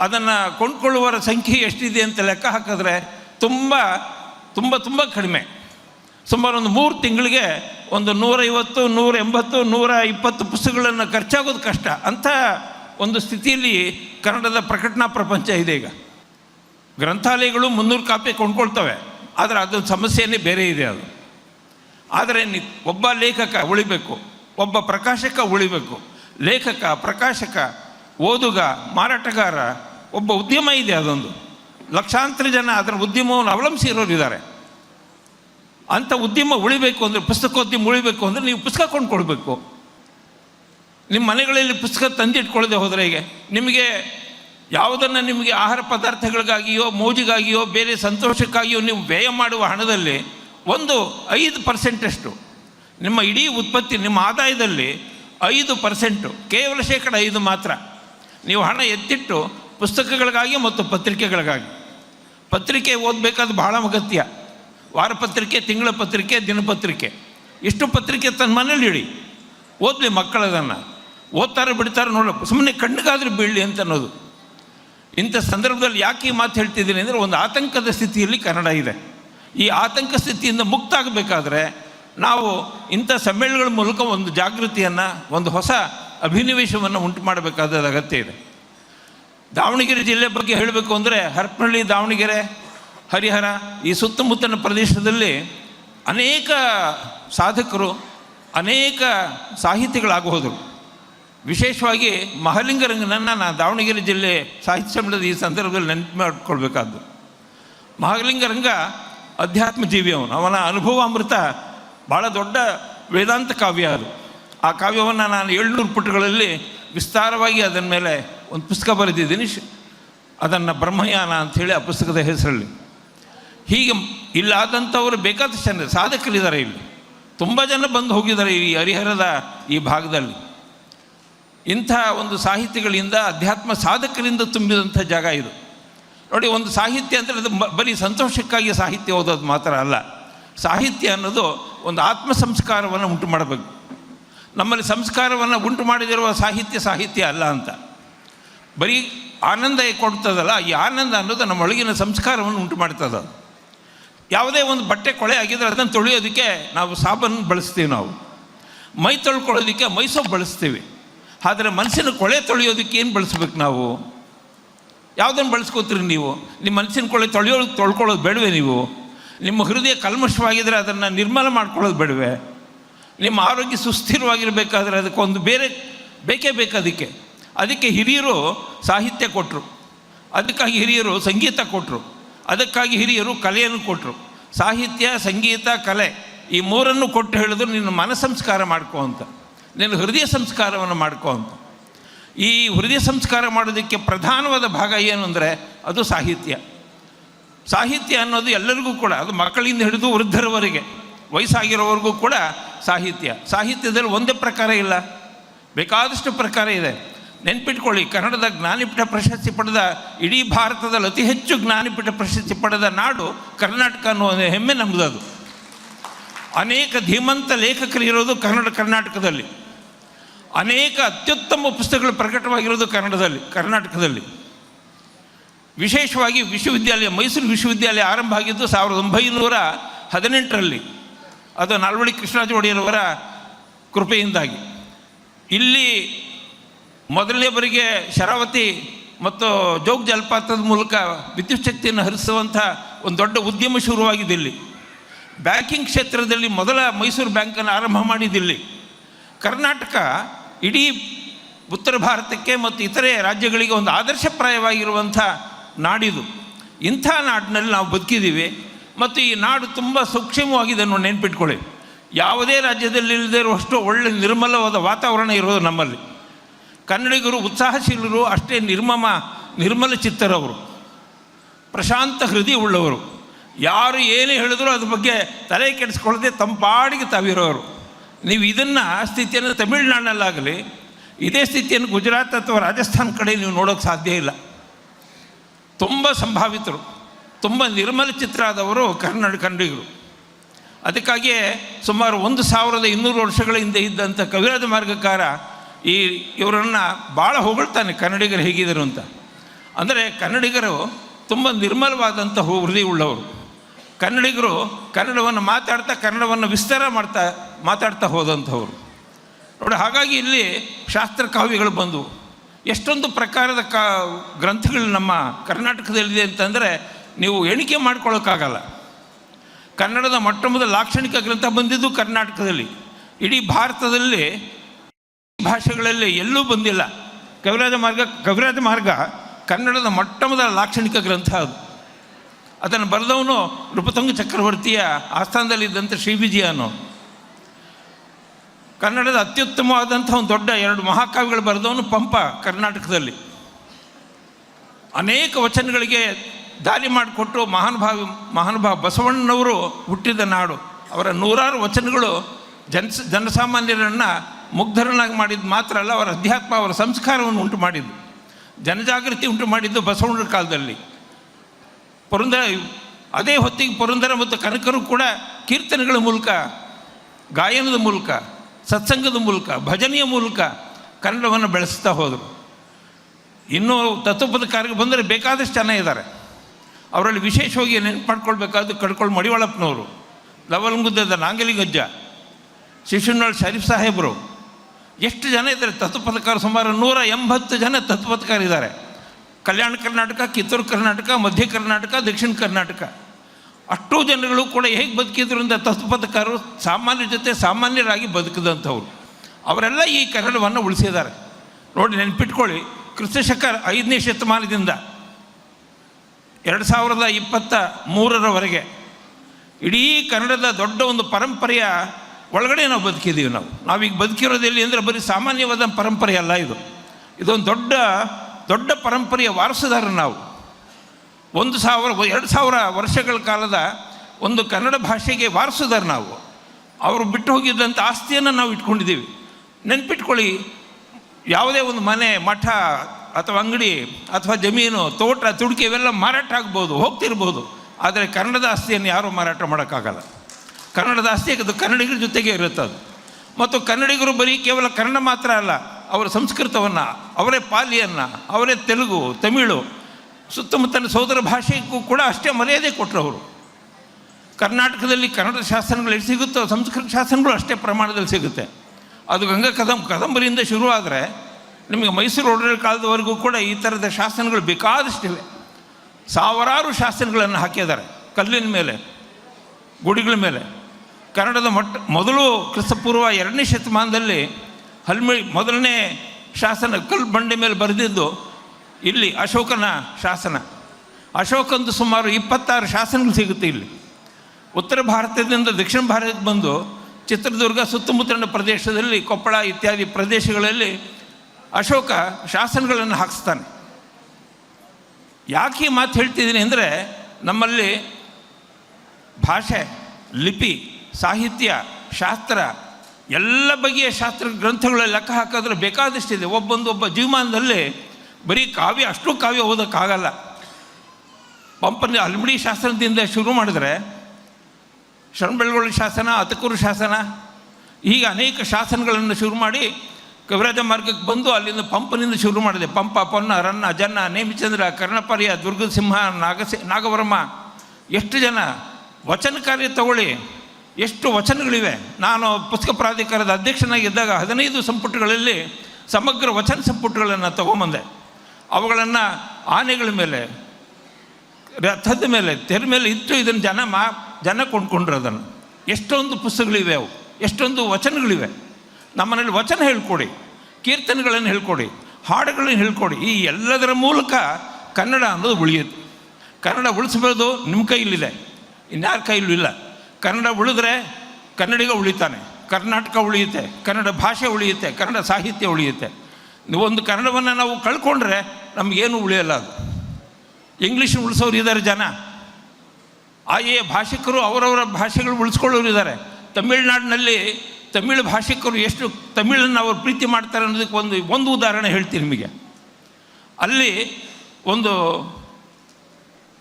ಅದನ್ನು ಕೊಂಡ್ಕೊಳ್ಳುವರ ಸಂಖ್ಯೆ ಎಷ್ಟಿದೆ ಅಂತ ಲೆಕ್ಕ ಹಾಕಿದ್ರೆ ತುಂಬ ತುಂಬ ತುಂಬ ಕಡಿಮೆ. ಸುಮಾರು ಒಂದು ಮೂರು ತಿಂಗಳಿಗೆ ಒಂದು ನೂರೈವತ್ತು ನೂರ ಎಂಬತ್ತು ನೂರ ಇಪ್ಪತ್ತು ಪುಸ್ತಕಗಳನ್ನು ಖರ್ಚಾಗೋದು ಕಷ್ಟ. ಅಂಥ ಒಂದು ಸ್ಥಿತಿಯಲ್ಲಿ ಕನ್ನಡದ ಪ್ರಕಟಣಾ ಪ್ರಪಂಚ ಇದೆ ಈಗ. ಗ್ರಂಥಾಲಯಗಳು ಮುನ್ನೂರು ಕಾಪಿ ಕೊಂಡ್ಕೊಳ್ತವೆ. ಆದರೆ ಅದೊಂದು ಸಮಸ್ಯೆನೇ ಬೇರೆ ಇದೆ ಅದು. ಆದರೆ ನಿ ಒಬ್ಬ ಲೇಖಕ ಉಳಿಬೇಕು, ಒಬ್ಬ ಪ್ರಕಾಶಕ ಉಳಿಬೇಕು. ಲೇಖಕ, ಪ್ರಕಾಶಕ, ಓದುಗ, ಮಾರಾಟಗಾರ, ಒಬ್ಬ ಉದ್ಯಮ ಇದೆ ಅದೊಂದು. ಲಕ್ಷಾಂತರ ಜನ ಅದರ ಉದ್ಯಮವನ್ನು ಅವಲಂಬಿಸಿರೋರು ಇದ್ದಾರೆ ಅಂಥ ಉದ್ಯಮ ಉಳಿಬೇಕು ಅಂದರೆ, ಪುಸ್ತಕೋದ್ಯಮ ಉಳಿಬೇಕು ಅಂದರೆ ನೀವು ಪುಸ್ತಕ ಕೊಂಡ್ಕೊಳ್ಬೇಕು ನಿಮ್ಮ ಮನೆಗಳಲ್ಲಿ ಪುಸ್ತಕ ತಂದಿಟ್ಕೊಳ್ಳದೆ ಹೋದರೆ ಹೇಗೆ? ನಿಮಗೆ ಯಾವುದನ್ನು ನಿಮಗೆ ಆಹಾರ ಪದಾರ್ಥಗಳಿಗಾಗಿಯೋ, ಮೋಜಿಗಾಗಿಯೋ, ಬೇರೆ ಸಂತೋಷಕ್ಕಾಗಿಯೋ ನೀವು ವ್ಯಯ ಮಾಡುವ ಹಣದಲ್ಲಿ ಒಂದು ಐದು ಪರ್ಸೆಂಟಷ್ಟು ನಿಮ್ಮ ಇಡೀ ಉತ್ಪತ್ತಿ, ನಿಮ್ಮ ಆದಾಯದಲ್ಲಿ ಐದು ಪರ್ಸೆಂಟು ಕೇವಲ ಶೇಕಡ ಐದು ಮಾತ್ರ. ನೀವು ಹಣ ಎತ್ತಿಟ್ಟು ಪುಸ್ತಕಗಳಿಗಾಗಿ ಮತ್ತು ಪತ್ರಿಕೆಗಳಿಗಾಗಿ. ಪತ್ರಿಕೆ ಓದಬೇಕಾದ ಬಹಳ ಅಗತ್ಯ. ವಾರಪತ್ರಿಕೆ ತಿಂಗಳ ಪತ್ರಿಕೆ ದಿನಪತ್ರಿಕೆ ಇಷ್ಟು ಪತ್ರಿಕೆ ತನ್ನ ಮನೇಲಿ ಇಡಿ. ಓದಲಿ ಮಕ್ಕಳದನ್ನು. ಓದ್ತಾರೆ, ಬಿಡ್ತಾರೆ ನೋಡ ಸುಮ್ಮನೆ ಕಣ್ಣಿಗಾದ್ರೂ ಬೀಳಲಿ ಅಂತ ಅನ್ನೋದು. ಇಂಥ ಸಂದರ್ಭದಲ್ಲಿ ಯಾಕೆ ಈ ಮಾತು ಹೇಳ್ತಿದ್ದೀನಿ ಅಂದರೆ ಒಂದು ಆತಂಕದ ಸ್ಥಿತಿಯಲ್ಲಿ ಕನ್ನಡ ಇದೆ. ಈ ಆತಂಕ ಸ್ಥಿತಿಯಿಂದ ಮುಕ್ತ ಆಗಬೇಕಾದ್ರೆ ನಾವು ಇಂಥ ಸಮ್ಮೇಳನಗಳ ಮೂಲಕ ಒಂದು ಜಾಗೃತಿಯನ್ನು, ಒಂದು ಹೊಸ ಅಭಿನಿವೇಶವನ್ನು ಉಂಟು ಮಾಡಬೇಕಾದ ಅಗತ್ಯ ಇದೆ. ದಾವಣಗೆರೆ ಜಿಲ್ಲೆ ಬಗ್ಗೆ ಹೇಳಬೇಕು ಅಂದರೆ ಹರಪನಹಳ್ಳಿ ದಾವಣಗೆರೆ, ಹರಿಹರ, ಈ ಸುತ್ತಮುತ್ತಲಿನ ಪ್ರದೇಶದಲ್ಲಿ ಅನೇಕ ಸಾಧಕರು, ಅನೇಕ ಸಾಹಿತಿಗಳಾಗಬಹುದು. ವಿಶೇಷವಾಗಿ ಮಹಾಲಿಂಗರಂಗನನ್ನು ನಾನು ದಾವಣಗೆರೆ ಜಿಲ್ಲೆ ಸಾಹಿತ್ಯ ಸಮ್ಮೇಳನದ ಈ ಸಂದರ್ಭದಲ್ಲಿ ನೆನಪು ಮಾಡಿಕೊಳ್ಬೇಕಾದ್ದು. ಮಹಾಲಿಂಗರಂಗ ಅಧ್ಯಾತ್ಮ ಜೀವಿ ಅವನು. ಅವನ ಅನುಭವ ಅಮೃತ ಭಾಳ ದೊಡ್ಡ ವೇದಾಂತ ಕಾವ್ಯ ಅದು. ಆ ಕಾವ್ಯವನ್ನು ನಾನು ಏಳ್ನೂರು ಪುಟಗಳಲ್ಲಿ ವಿಸ್ತಾರವಾಗಿ ಅದನ್ನ ಮೇಲೆ ಒಂದು ಪುಸ್ತಕ ಬರೆದಿದ್ದೀನಿ. ಅದನ್ನು ಬ್ರಹ್ಮಯಾನ ಅಂಥೇಳಿ ಆ ಪುಸ್ತಕದ ಹೆಸರಲ್ಲಿ. ಹೀಗೆ ಇಲ್ಲಾದಂಥವರು ಬೇಕಾದಷ್ಟು ಜನ ಸಾಧಕರಿದ್ದಾರೆ ಇಲ್ಲಿ. ತುಂಬ ಜನ ಬಂದು ಹೋಗಿದ್ದಾರೆ ಈ ಹರಿಹರದ ಈ ಭಾಗದಲ್ಲಿ. ಇಂಥ ಒಂದು ಸಾಹಿತಿಗಳಿಂದ ಅಧ್ಯಾತ್ಮ ಸಾಧಕರಿಂದ ತುಂಬಿದಂಥ ಜಾಗ ಇದು. ನೋಡಿ, ಒಂದು ಸಾಹಿತ್ಯ ಅಂದರೆ ಅದು ಬರೀ ಸಂತೋಷಕ್ಕಾಗಿ ಸಾಹಿತ್ಯ ಓದೋದು ಮಾತ್ರ ಅಲ್ಲ. ಸಾಹಿತ್ಯ ಅನ್ನೋದು ಒಂದು ಆತ್ಮ ಸಂಸ್ಕಾರವನ್ನು ಉಂಟು ಮಾಡಬೇಕು. ನಮ್ಮಲ್ಲಿ ಸಂಸ್ಕಾರವನ್ನು ಉಂಟು ಮಾಡಿದಿರುವ ಸಾಹಿತ್ಯ ಸಾಹಿತ್ಯ ಅಲ್ಲ ಅಂತ. ಬರೀ ಆನಂದ ಕೊಡ್ತದಲ್ಲ, ಈ ಆನಂದ ಅನ್ನೋದು ನಮ್ಮೊಳಗಿನ ಸಂಸ್ಕಾರವನ್ನು ಉಂಟು ಮಾಡ್ತದೆ. ಯಾವುದೇ ಒಂದು ಬಟ್ಟೆ ಕೊಳೆ ಆಗಿದ್ರೆ ಅದನ್ನು ತೊಳೆಯೋದಕ್ಕೆ ನಾವು ಸಾಬನ್ ಬಳಸ್ತೀವಿ ನಾವು. ಮೈ ತೊಳ್ಕೊಳ್ಳೋದಕ್ಕೆ ಮೈ ಸೋಪ್ ಬಳಸ್ತೀವಿ. ಆದರೆ ಮನಸ್ಸಿನ ಕೊಳೆ ತೊಳೆಯೋದಕ್ಕೆ ಏನು ಬಳಸ್ಬೇಕು ನಾವು? ಯಾವುದನ್ನು ಬಳಸ್ಕೋತೀರಿ ನೀವು? ನಿಮ್ಮ ಮನಸ್ಸಿನ ಕೊಳ್ಳೆ ತೊಳೆಯೋದು ತೊಳ್ಕೊಳ್ಳೋದು ಬೇಡವೆ ನೀವು? ನಿಮ್ಮ ಹೃದಯ ಕಲ್ಮಶವಾಗಿದ್ದರೆ ಅದನ್ನು ನಿರ್ಮಲ ಮಾಡ್ಕೊಳ್ಳೋದು ಬೇಡವೆ? ನಿಮ್ಮ ಆರೋಗ್ಯ ಸುಸ್ಥಿರವಾಗಿರಬೇಕಾದ್ರೆ ಅದಕ್ಕೊಂದು ಬೇರೆ ಬೇಕೇ ಬೇಕು ಅದಕ್ಕೆ. ಅದಕ್ಕೆ ಹಿರಿಯರು ಸಾಹಿತ್ಯ ಕೊಟ್ಟರು ಅದಕ್ಕಾಗಿ ಹಿರಿಯರು ಸಂಗೀತ ಕೊಟ್ಟರು ಅದಕ್ಕಾಗಿ ಹಿರಿಯರು ಕಲೆಯನ್ನು ಕೊಟ್ಟರು ಸಾಹಿತ್ಯ, ಸಂಗೀತ, ಕಲೆ ಈ ಮೂರನ್ನು ಕೊಟ್ಟು ಹೇಳಿದ್ರು ನಿನ್ನ ಮನ ಸಂಸ್ಕಾರ ಮಾಡ್ಕೋ ಅಂತ. ನಿನ್ನ ಹೃದಯ ಸಂಸ್ಕಾರವನ್ನು ಮಾಡ್ಕೋ ಅಂತ. ಈ ಹೃದಯ ಸಂಸ್ಕಾರ ಮಾಡೋದಕ್ಕೆ ಪ್ರಧಾನವಾದ ಭಾಗ ಏನು ಅಂದರೆ ಅದು ಸಾಹಿತ್ಯ. ಸಾಹಿತ್ಯ ಅನ್ನೋದು ಎಲ್ಲರಿಗೂ ಕೂಡ, ಅದು ಮಕ್ಕಳಿಂದ ಹಿಡಿದು ವೃದ್ಧರವರೆಗೆ, ವಯಸ್ಸಾಗಿರೋವರೆಗೂ ಕೂಡ ಸಾಹಿತ್ಯ. ಸಾಹಿತ್ಯದಲ್ಲಿ ಒಂದೇ ಪ್ರಕಾರ ಇಲ್ಲ, ಬೇಕಾದಷ್ಟು ಪ್ರಕಾರ ಇದೆ. ನೆನ್ಪಿಟ್ಕೊಳ್ಳಿ, ಕನ್ನಡದ ಜ್ಞಾನಪೀಠ ಪ್ರಶಸ್ತಿ ಪಡೆದ ಇಡೀ ಭಾರತದಲ್ಲಿ ಅತಿ ಹೆಚ್ಚು ಜ್ಞಾನಪೀಠ ಪ್ರಶಸ್ತಿ ಪಡೆದ ನಾಡು ಕರ್ನಾಟಕ ಅನ್ನೋ ಹೆಮ್ಮೆ ಅದು ಅನೇಕ ಧೀಮಂತ ಲೇಖಕರು ಇರೋದು ಕನ್ನಡ ಕರ್ನಾಟಕದಲ್ಲಿ. ಅನೇಕ ಅತ್ಯುತ್ತಮ ಪುಸ್ತಕಗಳು ಪ್ರಕಟವಾಗಿರೋದು ಕನ್ನಡದಲ್ಲಿ, ಕರ್ನಾಟಕದಲ್ಲಿ. ವಿಶೇಷವಾಗಿ ವಿಶ್ವವಿದ್ಯಾಲಯ, ಮೈಸೂರು ವಿಶ್ವವಿದ್ಯಾಲಯ ಆರಂಭ ಆಗಿದ್ದು ಸಾವಿರದ ಒಂಬೈನೂರ ಹದಿನೆಂಟರಲ್ಲಿ. ಅದು ನಾಲ್ವಡಿ ಕೃಷ್ಣರಾಜ ಒಡೆಯರವರ ಕೃಪೆಯಿಂದಾಗಿ. ಇಲ್ಲಿ ಮೊದಲನೇ ಬರಿಗೆ ಶರಾವತಿ ಮತ್ತು ಜೋಗ ಜಲಪಾತದ ಮೂಲಕ ವಿದ್ಯುತ್ ಶಕ್ತಿಯನ್ನು ಹರಿಸುವಂಥ ಒಂದು ದೊಡ್ಡ ಉದ್ಯಮ ಶುರುವಾಗಿದೆ ಇಲ್ಲಿ. ಬ್ಯಾಂಕಿಂಗ್ ಕ್ಷೇತ್ರದಲ್ಲಿ ಮೊದಲ ಮೈಸೂರು ಬ್ಯಾಂಕನ್ನು ಆರಂಭ ಮಾಡಿದ್ದಿಲ್ಲಿ ಕರ್ನಾಟಕ ಇಡೀ ಉತ್ತರ ಭಾರತಕ್ಕೆ ಮತ್ತು ಇತರೆ ರಾಜ್ಯಗಳಿಗೆ ಒಂದು ಆದರ್ಶಪ್ರಾಯವಾಗಿರುವಂಥ ನಾಡಿದು. ಇಂಥ ನಾಡಿನಲ್ಲಿ ನಾವು ಬದುಕಿದ್ದೀವಿ ಮತ್ತು ಈ ನಾಡು ತುಂಬ ಸೂಕ್ಷ್ಮವಾಗಿದೆ ಅನ್ನೋ ನೆನ್ಪಿಟ್ಕೊಳ್ಳಿ. ಯಾವುದೇ ರಾಜ್ಯದಲ್ಲಿ ಇಲ್ಲದೇ ಇರುವಷ್ಟು ಒಳ್ಳೆ ನಿರ್ಮಲವಾದ ವಾತಾವರಣ ಇರೋದು ನಮ್ಮಲ್ಲಿ. ಕನ್ನಡಿಗರು ಉತ್ಸಾಹಶೀಲರು ಅಷ್ಟೇ ನಿರ್ಮಮ, ನಿರ್ಮಲ ಚಿತ್ತರವರು. ಪ್ರಶಾಂತ ಹೃದಯ ಉಳ್ಳವರು. ಯಾರು ಏನೇ ಹೇಳಿದ್ರು ಅದ್ರ ಬಗ್ಗೆ ತಲೆ ಕೆಡಿಸ್ಕೊಳ್ಳದೆ ತಮ್ಮ ಪಾಡಿಗೆ ತಾವಿರೋರು. ನೀವು ಇದನ್ನು ಸ್ಥಿತಿಯನ್ನು ತಮಿಳ್ನಾಡಿನಲ್ಲಾಗಲಿ, ಇದೇ ಸ್ಥಿತಿಯನ್ನು ಗುಜರಾತ್ ಅಥವಾ ರಾಜಸ್ಥಾನ್ ಕಡೆ ನೀವು ನೋಡೋಕ್ಕೆ ಸಾಧ್ಯ ಇಲ್ಲ. ತುಂಬ ಸಂಭಾವಿತರು, ತುಂಬ ನಿರ್ಮಲ ಚಿತ್ರ ಆದವರು ಕನ್ನಡ ಕನ್ನಡಿಗರು ಅದಕ್ಕಾಗಿಯೇ ಸುಮಾರು ಒಂದು ಸಾವಿರದ ಇನ್ನೂರು ವರ್ಷಗಳ ಹಿಂದೆ ಇದ್ದಂಥ ಕವಿರಾಜ ಮಾರ್ಗಕಾರ ಈ ಇವರನ್ನು ಭಾಳ ಹೊಗಳ್ತಾನೆ, ಕನ್ನಡಿಗರು ಹೇಗಿದ್ದರು ಅಂತ. ಅಂದರೆ ಕನ್ನಡಿಗರು ತುಂಬ ನಿರ್ಮಲವಾದಂಥ ಹೃದಯ ಉಳ್ಳವರು. ಕನ್ನಡಿಗರು ಕನ್ನಡವನ್ನು ಮಾತಾಡ್ತಾ ಕನ್ನಡವನ್ನು ವಿಸ್ತಾರ ಮಾಡ್ತಾ ಮಾತಾಡ್ತಾ ಹೋದಂಥವ್ರು. ನೋಡಿ, ಹಾಗಾಗಿ ಇಲ್ಲಿ ಶಾಸ್ತ್ರ ಕಾವ್ಯಗಳು ಬಂದವು. ಎಷ್ಟೊಂದು ಪ್ರಕಾರದ ಕಾ ಗ್ರಂಥಗಳು ನಮ್ಮ ಕರ್ನಾಟಕದಲ್ಲಿದೆ ಅಂತಂದರೆ ನೀವು ಎಣಿಕೆ ಮಾಡ್ಕೊಳ್ಳೋಕ್ಕಾಗಲ್ಲ ಕನ್ನಡದ ಮೊಟ್ಟ ಮೊದಲ ಲಾಕ್ಷಣಿಕ ಗ್ರಂಥ ಬಂದಿದ್ದು ಕರ್ನಾಟಕದಲ್ಲಿ. ಇಡೀ ಭಾರತದಲ್ಲಿ ಭಾಷೆಗಳಲ್ಲಿ ಎಲ್ಲೂ ಬಂದಿಲ್ಲ. ಕವಿರಾಜ ಮಾರ್ಗ ಕವಿರಾಜ ಮಾರ್ಗ ಕನ್ನಡದ ಮೊಟ್ಟ ಮೊದಲ ಲಾಕ್ಷಣಿಕ ಗ್ರಂಥ ಅದು. ಅದನ್ನು ಬರೆದವನು ರೂಪತಂಗ ಚಕ್ರವರ್ತಿಯ ಆಸ್ಥಾನದಲ್ಲಿದ್ದಂಥ ಶ್ರೀ ವಿಜಯನು. ಕನ್ನಡದ ಅತ್ಯುತ್ತಮವಾದಂಥ ಒಂದು ದೊಡ್ಡ ಎರಡು ಮಹಾಕಾವ್ಯಗಳು ಬರೆದವನು ಪಂಪ ಕರ್ನಾಟಕದಲ್ಲಿ. ಅನೇಕ ವಚನಗಳಿಗೆ ದಾರಿ ಮಾಡಿಕೊಟ್ಟು ಮಹಾನುಭಾವಿ ಮಹಾನುಭಾವ ಬಸವಣ್ಣನವರು ಹುಟ್ಟಿದ ನಾಡು. ಅವರ ನೂರಾರು ವಚನಗಳು ಜನ ಜನಸಾಮಾನ್ಯರನ್ನು ಮುಗ್ಧರನ್ನಾಗಿ ಮಾಡಿದ್ದು ಮಾತ್ರ ಅಲ್ಲ, ಅವರ ಅಧ್ಯಾತ್ಮ, ಅವರ ಸಂಸ್ಕಾರವನ್ನು ಉಂಟು ಮಾಡಿದ್ದು. ಜನಜಾಗೃತಿ ಉಂಟು ಮಾಡಿದ್ದು ಬಸವಣ್ಣನ ಕಾಲದಲ್ಲಿ. ಪುರಂದರ, ಅದೇ ಹೊತ್ತಿಗೆ ಪುರಂದರ ಮತ್ತು ಕನಕರು ಕೂಡ ಕೀರ್ತನೆಗಳ ಮೂಲಕ, ಗಾಯನದ ಮೂಲಕ ಸತ್ಸಂಗದ ಮೂಲಕ, ಭಜನೆಯ ಮೂಲಕ ಕನ್ನಡವನ್ನು ಬೆಳೆಸ್ತಾ ಹೋದರು. ಇನ್ನೂ ತತ್ವಪದಕಾರರಿಗೆ ಬಂದರೆ ಬೇಕಾದಷ್ಟು ಜನ ಇದ್ದಾರೆ. ಅವರಲ್ಲಿ ವಿಶೇಷವಾಗಿ ನೆನಪು ಮಾಡ್ಕೊಳ್ಬೇಕಾದ್ದು ಕಡ್ಕೊಳ್ಳಿ ಮಡಿವಾಳಪ್ಪನವರು ಲವಲಂಗುದ್ದದ ನಾಂಗಲಿ ಗಜ್ಜ ಶಿಶುನಾಳ್ ಶರೀಫ್ ಸಾಹೇಬರು. ಎಷ್ಟು ಜನ ಇದ್ದಾರೆ? ತತ್ವಪದಕಾರ ಸುಮಾರು ನೂರ ಎಂಬತ್ತು ಜನ ತತ್ವಪದಕಾರ ಇದ್ದಾರೆ. ಕಲ್ಯಾಣ ಕರ್ನಾಟಕ, ಕಿತ್ತೂರು ಕರ್ನಾಟಕ, ಮಧ್ಯ ಕರ್ನಾಟಕ, ದಕ್ಷಿಣ ಕರ್ನಾಟಕ. ಅಷ್ಟೂ ಜನಗಳು ಕೂಡ ಹೇಗೆ ಬದುಕಿದ್ರು ಅಂತ ತತ್ಪಥಕಾರರು ಸಾಮಾನ್ಯ ಜೊತೆ ಸಾಮಾನ್ಯರಾಗಿ ಬದುಕಿದಂಥವ್ರು. ಅವರೆಲ್ಲ ಈ ಕನ್ನಡವನ್ನು ಉಳಿಸಿದ್ದಾರೆ. ನೋಡಿ, ನೆನ್ಪಿಟ್ಕೊಳ್ಳಿ ಕ್ರಿಸ್ತಶಕ ಐದನೇ ಶತಮಾನದಿಂದ ಎರಡು ಸಾವಿರದ ಇಪ್ಪತ್ತ ಮೂರರವರೆಗೆ ಇಡೀ ಕನ್ನಡದ ದೊಡ್ಡ ಒಂದು ಪರಂಪರೆಯ ಒಳಗಡೆ ನಾವು ಬದುಕಿದ್ದೀವಿ ನಾವು. ನಾವೀಗ ಬದುಕಿರೋದು ಎಲ್ಲಿ ಅಂದರೆ ಬರೀ ಸಾಮಾನ್ಯವಾದ ಪರಂಪರೆ ಅಲ್ಲ ಇದು. ಇದೊಂದು ದೊಡ್ಡ ದೊಡ್ಡ ಪರಂಪರೆಯ ವಾರಸುದಾರ ನಾವು. ಒಂದು ಸಾವಿರ, ಎರಡು ಸಾವಿರ ವರ್ಷಗಳ ಕಾಲದ ಒಂದು ಕನ್ನಡ ಭಾಷೆಗೆ ವಾರಿಸಿದಾರೆ ನಾವು. ಅವರು ಬಿಟ್ಟು ಹೋಗಿದ್ದಂಥ ಆಸ್ತಿಯನ್ನು ನಾವು ಇಟ್ಕೊಂಡಿದ್ದೀವಿ. ನೆನ್ಪಿಟ್ಕೊಳ್ಳಿ, ಯಾವುದೇ ಒಂದು ಮನೆ, ಮಠ ಅಥವಾ ಅಂಗಡಿ ಅಥವಾ ಜಮೀನು, ತೋಟ, ತುಡುಕಿ ಇವೆಲ್ಲ ಮಾರಾಟ ಆಗ್ಬೋದು, ಹೋಗ್ತಿರ್ಬೋದು. ಆದರೆ ಕನ್ನಡದ ಆಸ್ತಿಯನ್ನು ಯಾರೂ ಮಾರಾಟ ಮಾಡೋಕ್ಕಾಗಲ್ಲ. ಕನ್ನಡದ ಆಸ್ತಿ ಅದು ಕನ್ನಡಿಗರ ಜೊತೆಗೆ ಇರುತ್ತೆ ಅದು. ಮತ್ತು ಕನ್ನಡಿಗರು ಬರೀ ಕೇವಲ ಕನ್ನಡ ಮಾತ್ರ ಅಲ್ಲ, ಅವರ ಸಂಸ್ಕೃತವನ್ನು, ಅವರೇ ಪಾಲಿಯನ್ನು, ಅವರೇ ತೆಲುಗು, ತಮಿಳು ಸುತ್ತಮುತ್ತಲಿನ ಸೋದರ ಭಾಷೆಗೂ ಕೂಡ ಅಷ್ಟೇ ಮರ್ಯಾದೆ ಕೊಟ್ಟರು ಅವರು. ಕರ್ನಾಟಕದಲ್ಲಿ ಕನ್ನಡ ಶಾಸನಗಳು ಎಲ್ಲಿ ಸಿಗುತ್ತೋ, ಸಂಸ್ಕೃತ ಶಾಸನಗಳು ಅಷ್ಟೇ ಪ್ರಮಾಣದಲ್ಲಿ ಸಿಗುತ್ತೆ. ಅದು ಗಂಗಾ ಕದಂ ಕದಂಬರಿಯಿಂದ ಶುರುವಾದರೆ ನಿಮಗೆ ಮೈಸೂರು ಒಡೆಯರ ಕಾಲದವರೆಗೂ ಕೂಡ ಈ ಥರದ ಶಾಸನಗಳು ಬೇಕಾದಷ್ಟಿವೆ. ಸಾವಿರಾರು ಶಾಸನಗಳನ್ನು ಹಾಕಿದ್ದಾರೆ, ಕಲ್ಲಿನ ಮೇಲೆ, ಗುಡಿಗಳ ಮೇಲೆ. ಕನ್ನಡದ ಮೊಟ್ಟ, ಮೊದಲು ಕ್ರಿಸ್ತಪೂರ್ವ ಎರಡನೇ ಶತಮಾನದಲ್ಲಿ ಹಲ್ಮಿ, ಮೊದಲನೇ ಶಾಸನ ಕಲ್ಲು ಬಂಡೆ ಮೇಲೆ ಬರೆದಿದ್ದು ಇಲ್ಲಿ ಅಶೋಕನ ಶಾಸನ. ಅಶೋಕಂದು ಸುಮಾರು ಇಪ್ಪತ್ತಾರು ಶಾಸನಗಳು ಸಿಗುತ್ತೆ ಇಲ್ಲಿ. ಉತ್ತರ ಭಾರತದಿಂದ ದಕ್ಷಿಣ ಭಾರತಕ್ಕೆ ಬಂದು ಚಿತ್ರದುರ್ಗ, ಸುತ್ತಮುತ್ತಲಿನ ಪ್ರದೇಶದಲ್ಲಿ, ಕೊಪ್ಪಳ ಇತ್ಯಾದಿ ಪ್ರದೇಶಗಳಲ್ಲಿ ಅಶೋಕ ಶಾಸನಗಳನ್ನು ಹಾಕಿಸ್ತಾನೆ. ಯಾಕೆ ಮಾತು ಹೇಳ್ತಿದ್ದೀನಿ ಅಂದರೆ, ನಮ್ಮಲ್ಲಿ ಭಾಷೆ, ಲಿಪಿ, ಸಾಹಿತ್ಯ, ಶಾಸ್ತ್ರ, ಎಲ್ಲ ಬಗೆಯ ಶಾಸ್ತ್ರ ಗ್ರಂಥಗಳ ಲೆಕ್ಕ ಹಾಕಿದ್ರೆ ಬೇಕಾದಷ್ಟಿದೆ. ಒಬ್ಬೊಂದು ಒಬ್ಬ ಜೀವಮಾನದಲ್ಲಿ ಬರೀ ಕಾವ್ಯ, ಅಷ್ಟು ಕಾವ್ಯ ಓದೋಕ್ಕಾಗಲ್ಲ. ಪಂಪನ ಅಲ್ಮಿಡಿ ಶಾಸನದಿಂದ ಶುರು ಮಾಡಿದ್ರೆ ಶರಣಬೆಳಗೊಳ್ಳಿ ಶಾಸನ, ಅತಕೂರು ಶಾಸನ ಹೀಗೆ ಅನೇಕ ಶಾಸನಗಳನ್ನು ಶುರು ಮಾಡಿ ಕವಿರಾಜ ಮಾರ್ಗಕ್ಕೆ ಬಂದು ಅಲ್ಲಿಂದ ಪಂಪನಿಂದ ಶುರು ಮಾಡಿದೆ. ಪಂಪ, ಪೊನ್ನ, ರನ್ನ, ಜನ್ನ, ನೇಮಿಚಂದ್ರ, ಕರ್ಣಪರ್ಯ, ದುರ್ಗಸಿಂಹ, ನಾಗಸಿ, ನಾಗವರ್ಮ, ಎಷ್ಟು ಜನ ವಚನಕಾರ್ಯ ತಗೊಳ್ಳಿ, ಎಷ್ಟು ವಚನಗಳಿವೆ. ನಾನು ಪುಸ್ತಕ ಪ್ರಾಧಿಕಾರದ ಅಧ್ಯಕ್ಷನಾಗಿದ್ದಾಗ ಹದಿನೈದು ಸಂಪುಟಗಳಲ್ಲಿ ಸಮಗ್ರ ವಚನ ಸಂಪುಟಗಳನ್ನು ತಗೊಂಬಂದೆ. ಅವುಗಳನ್ನು ಆನೆಗಳ ಮೇಲೆ, ರಥದ ಮೇಲೆ, ತೆರೆ ಮೇಲೆ ಇಟ್ಟು ಇದನ್ನು ಜನ ಮಾ, ಜನ ಕೊಂಡ್ಕೊಂಡ್ರು ಅದನ್ನು. ಎಷ್ಟೊಂದು ಪುಸ್ತಕಗಳಿವೆ ಅವು, ಎಷ್ಟೊಂದು ವಚನಗಳಿವೆ. ನಮ್ಮನೇಲಿ ವಚನ ಹೇಳ್ಕೊಡಿ, ಕೀರ್ತನೆಗಳನ್ನು ಹೇಳ್ಕೊಡಿ, ಹಾಡುಗಳನ್ನು ಹೇಳ್ಕೊಡಿ, ಈ ಎಲ್ಲದರ ಮೂಲಕ ಕನ್ನಡ ಅನ್ನೋದು ಉಳಿಯುತ್ತೆ. ಕನ್ನಡ ಉಳಿಸ್ಬೋದು ನಿಮ್ಮ ಕೈಲಿದೆ ಇನ್ಯಾರ ಕೈಲೂ ಇಲ್ಲ. ಕನ್ನಡ ಉಳಿದ್ರೆ ಕನ್ನಡಿಗ ಉಳಿತಾನೆ. ಕರ್ನಾಟಕ ಉಳಿಯುತ್ತೆ, ಕನ್ನಡ ಭಾಷೆ ಉಳಿಯುತ್ತೆ, ಕನ್ನಡ ಸಾಹಿತ್ಯ ಉಳಿಯುತ್ತೆ. ಒಂದು ಕನ್ನಡವನ್ನು ನಾವು ಕಳ್ಕೊಂಡ್ರೆ ನಮಗೇನು ಉಳಿಯಲ್ಲ ಅದು. ಇಂಗ್ಲೀಷ್ ಉಳಿಸೋರು ಇದ್ದಾರೆ ಜನ. ಆಯಾ ಭಾಷಿಕರು ಅವರವರ ಭಾಷೆಗಳು ಉಳಿಸ್ಕೊಳ್ಳೋರು ಇದ್ದಾರೆ ತಮಿಳುನಾಡಿನಲ್ಲಿ ತಮಿಳು ಭಾಷಿಕರು ಎಷ್ಟು ತಮಿಳನ್ನು ಅವರು ಪ್ರೀತಿ ಮಾಡ್ತಾರೆ ಅನ್ನೋದಕ್ಕೆ ಒಂದು ಒಂದು ಉದಾಹರಣೆ ಹೇಳ್ತೀನಿ ನಿಮಗೆ. ಅಲ್ಲಿ ಒಂದು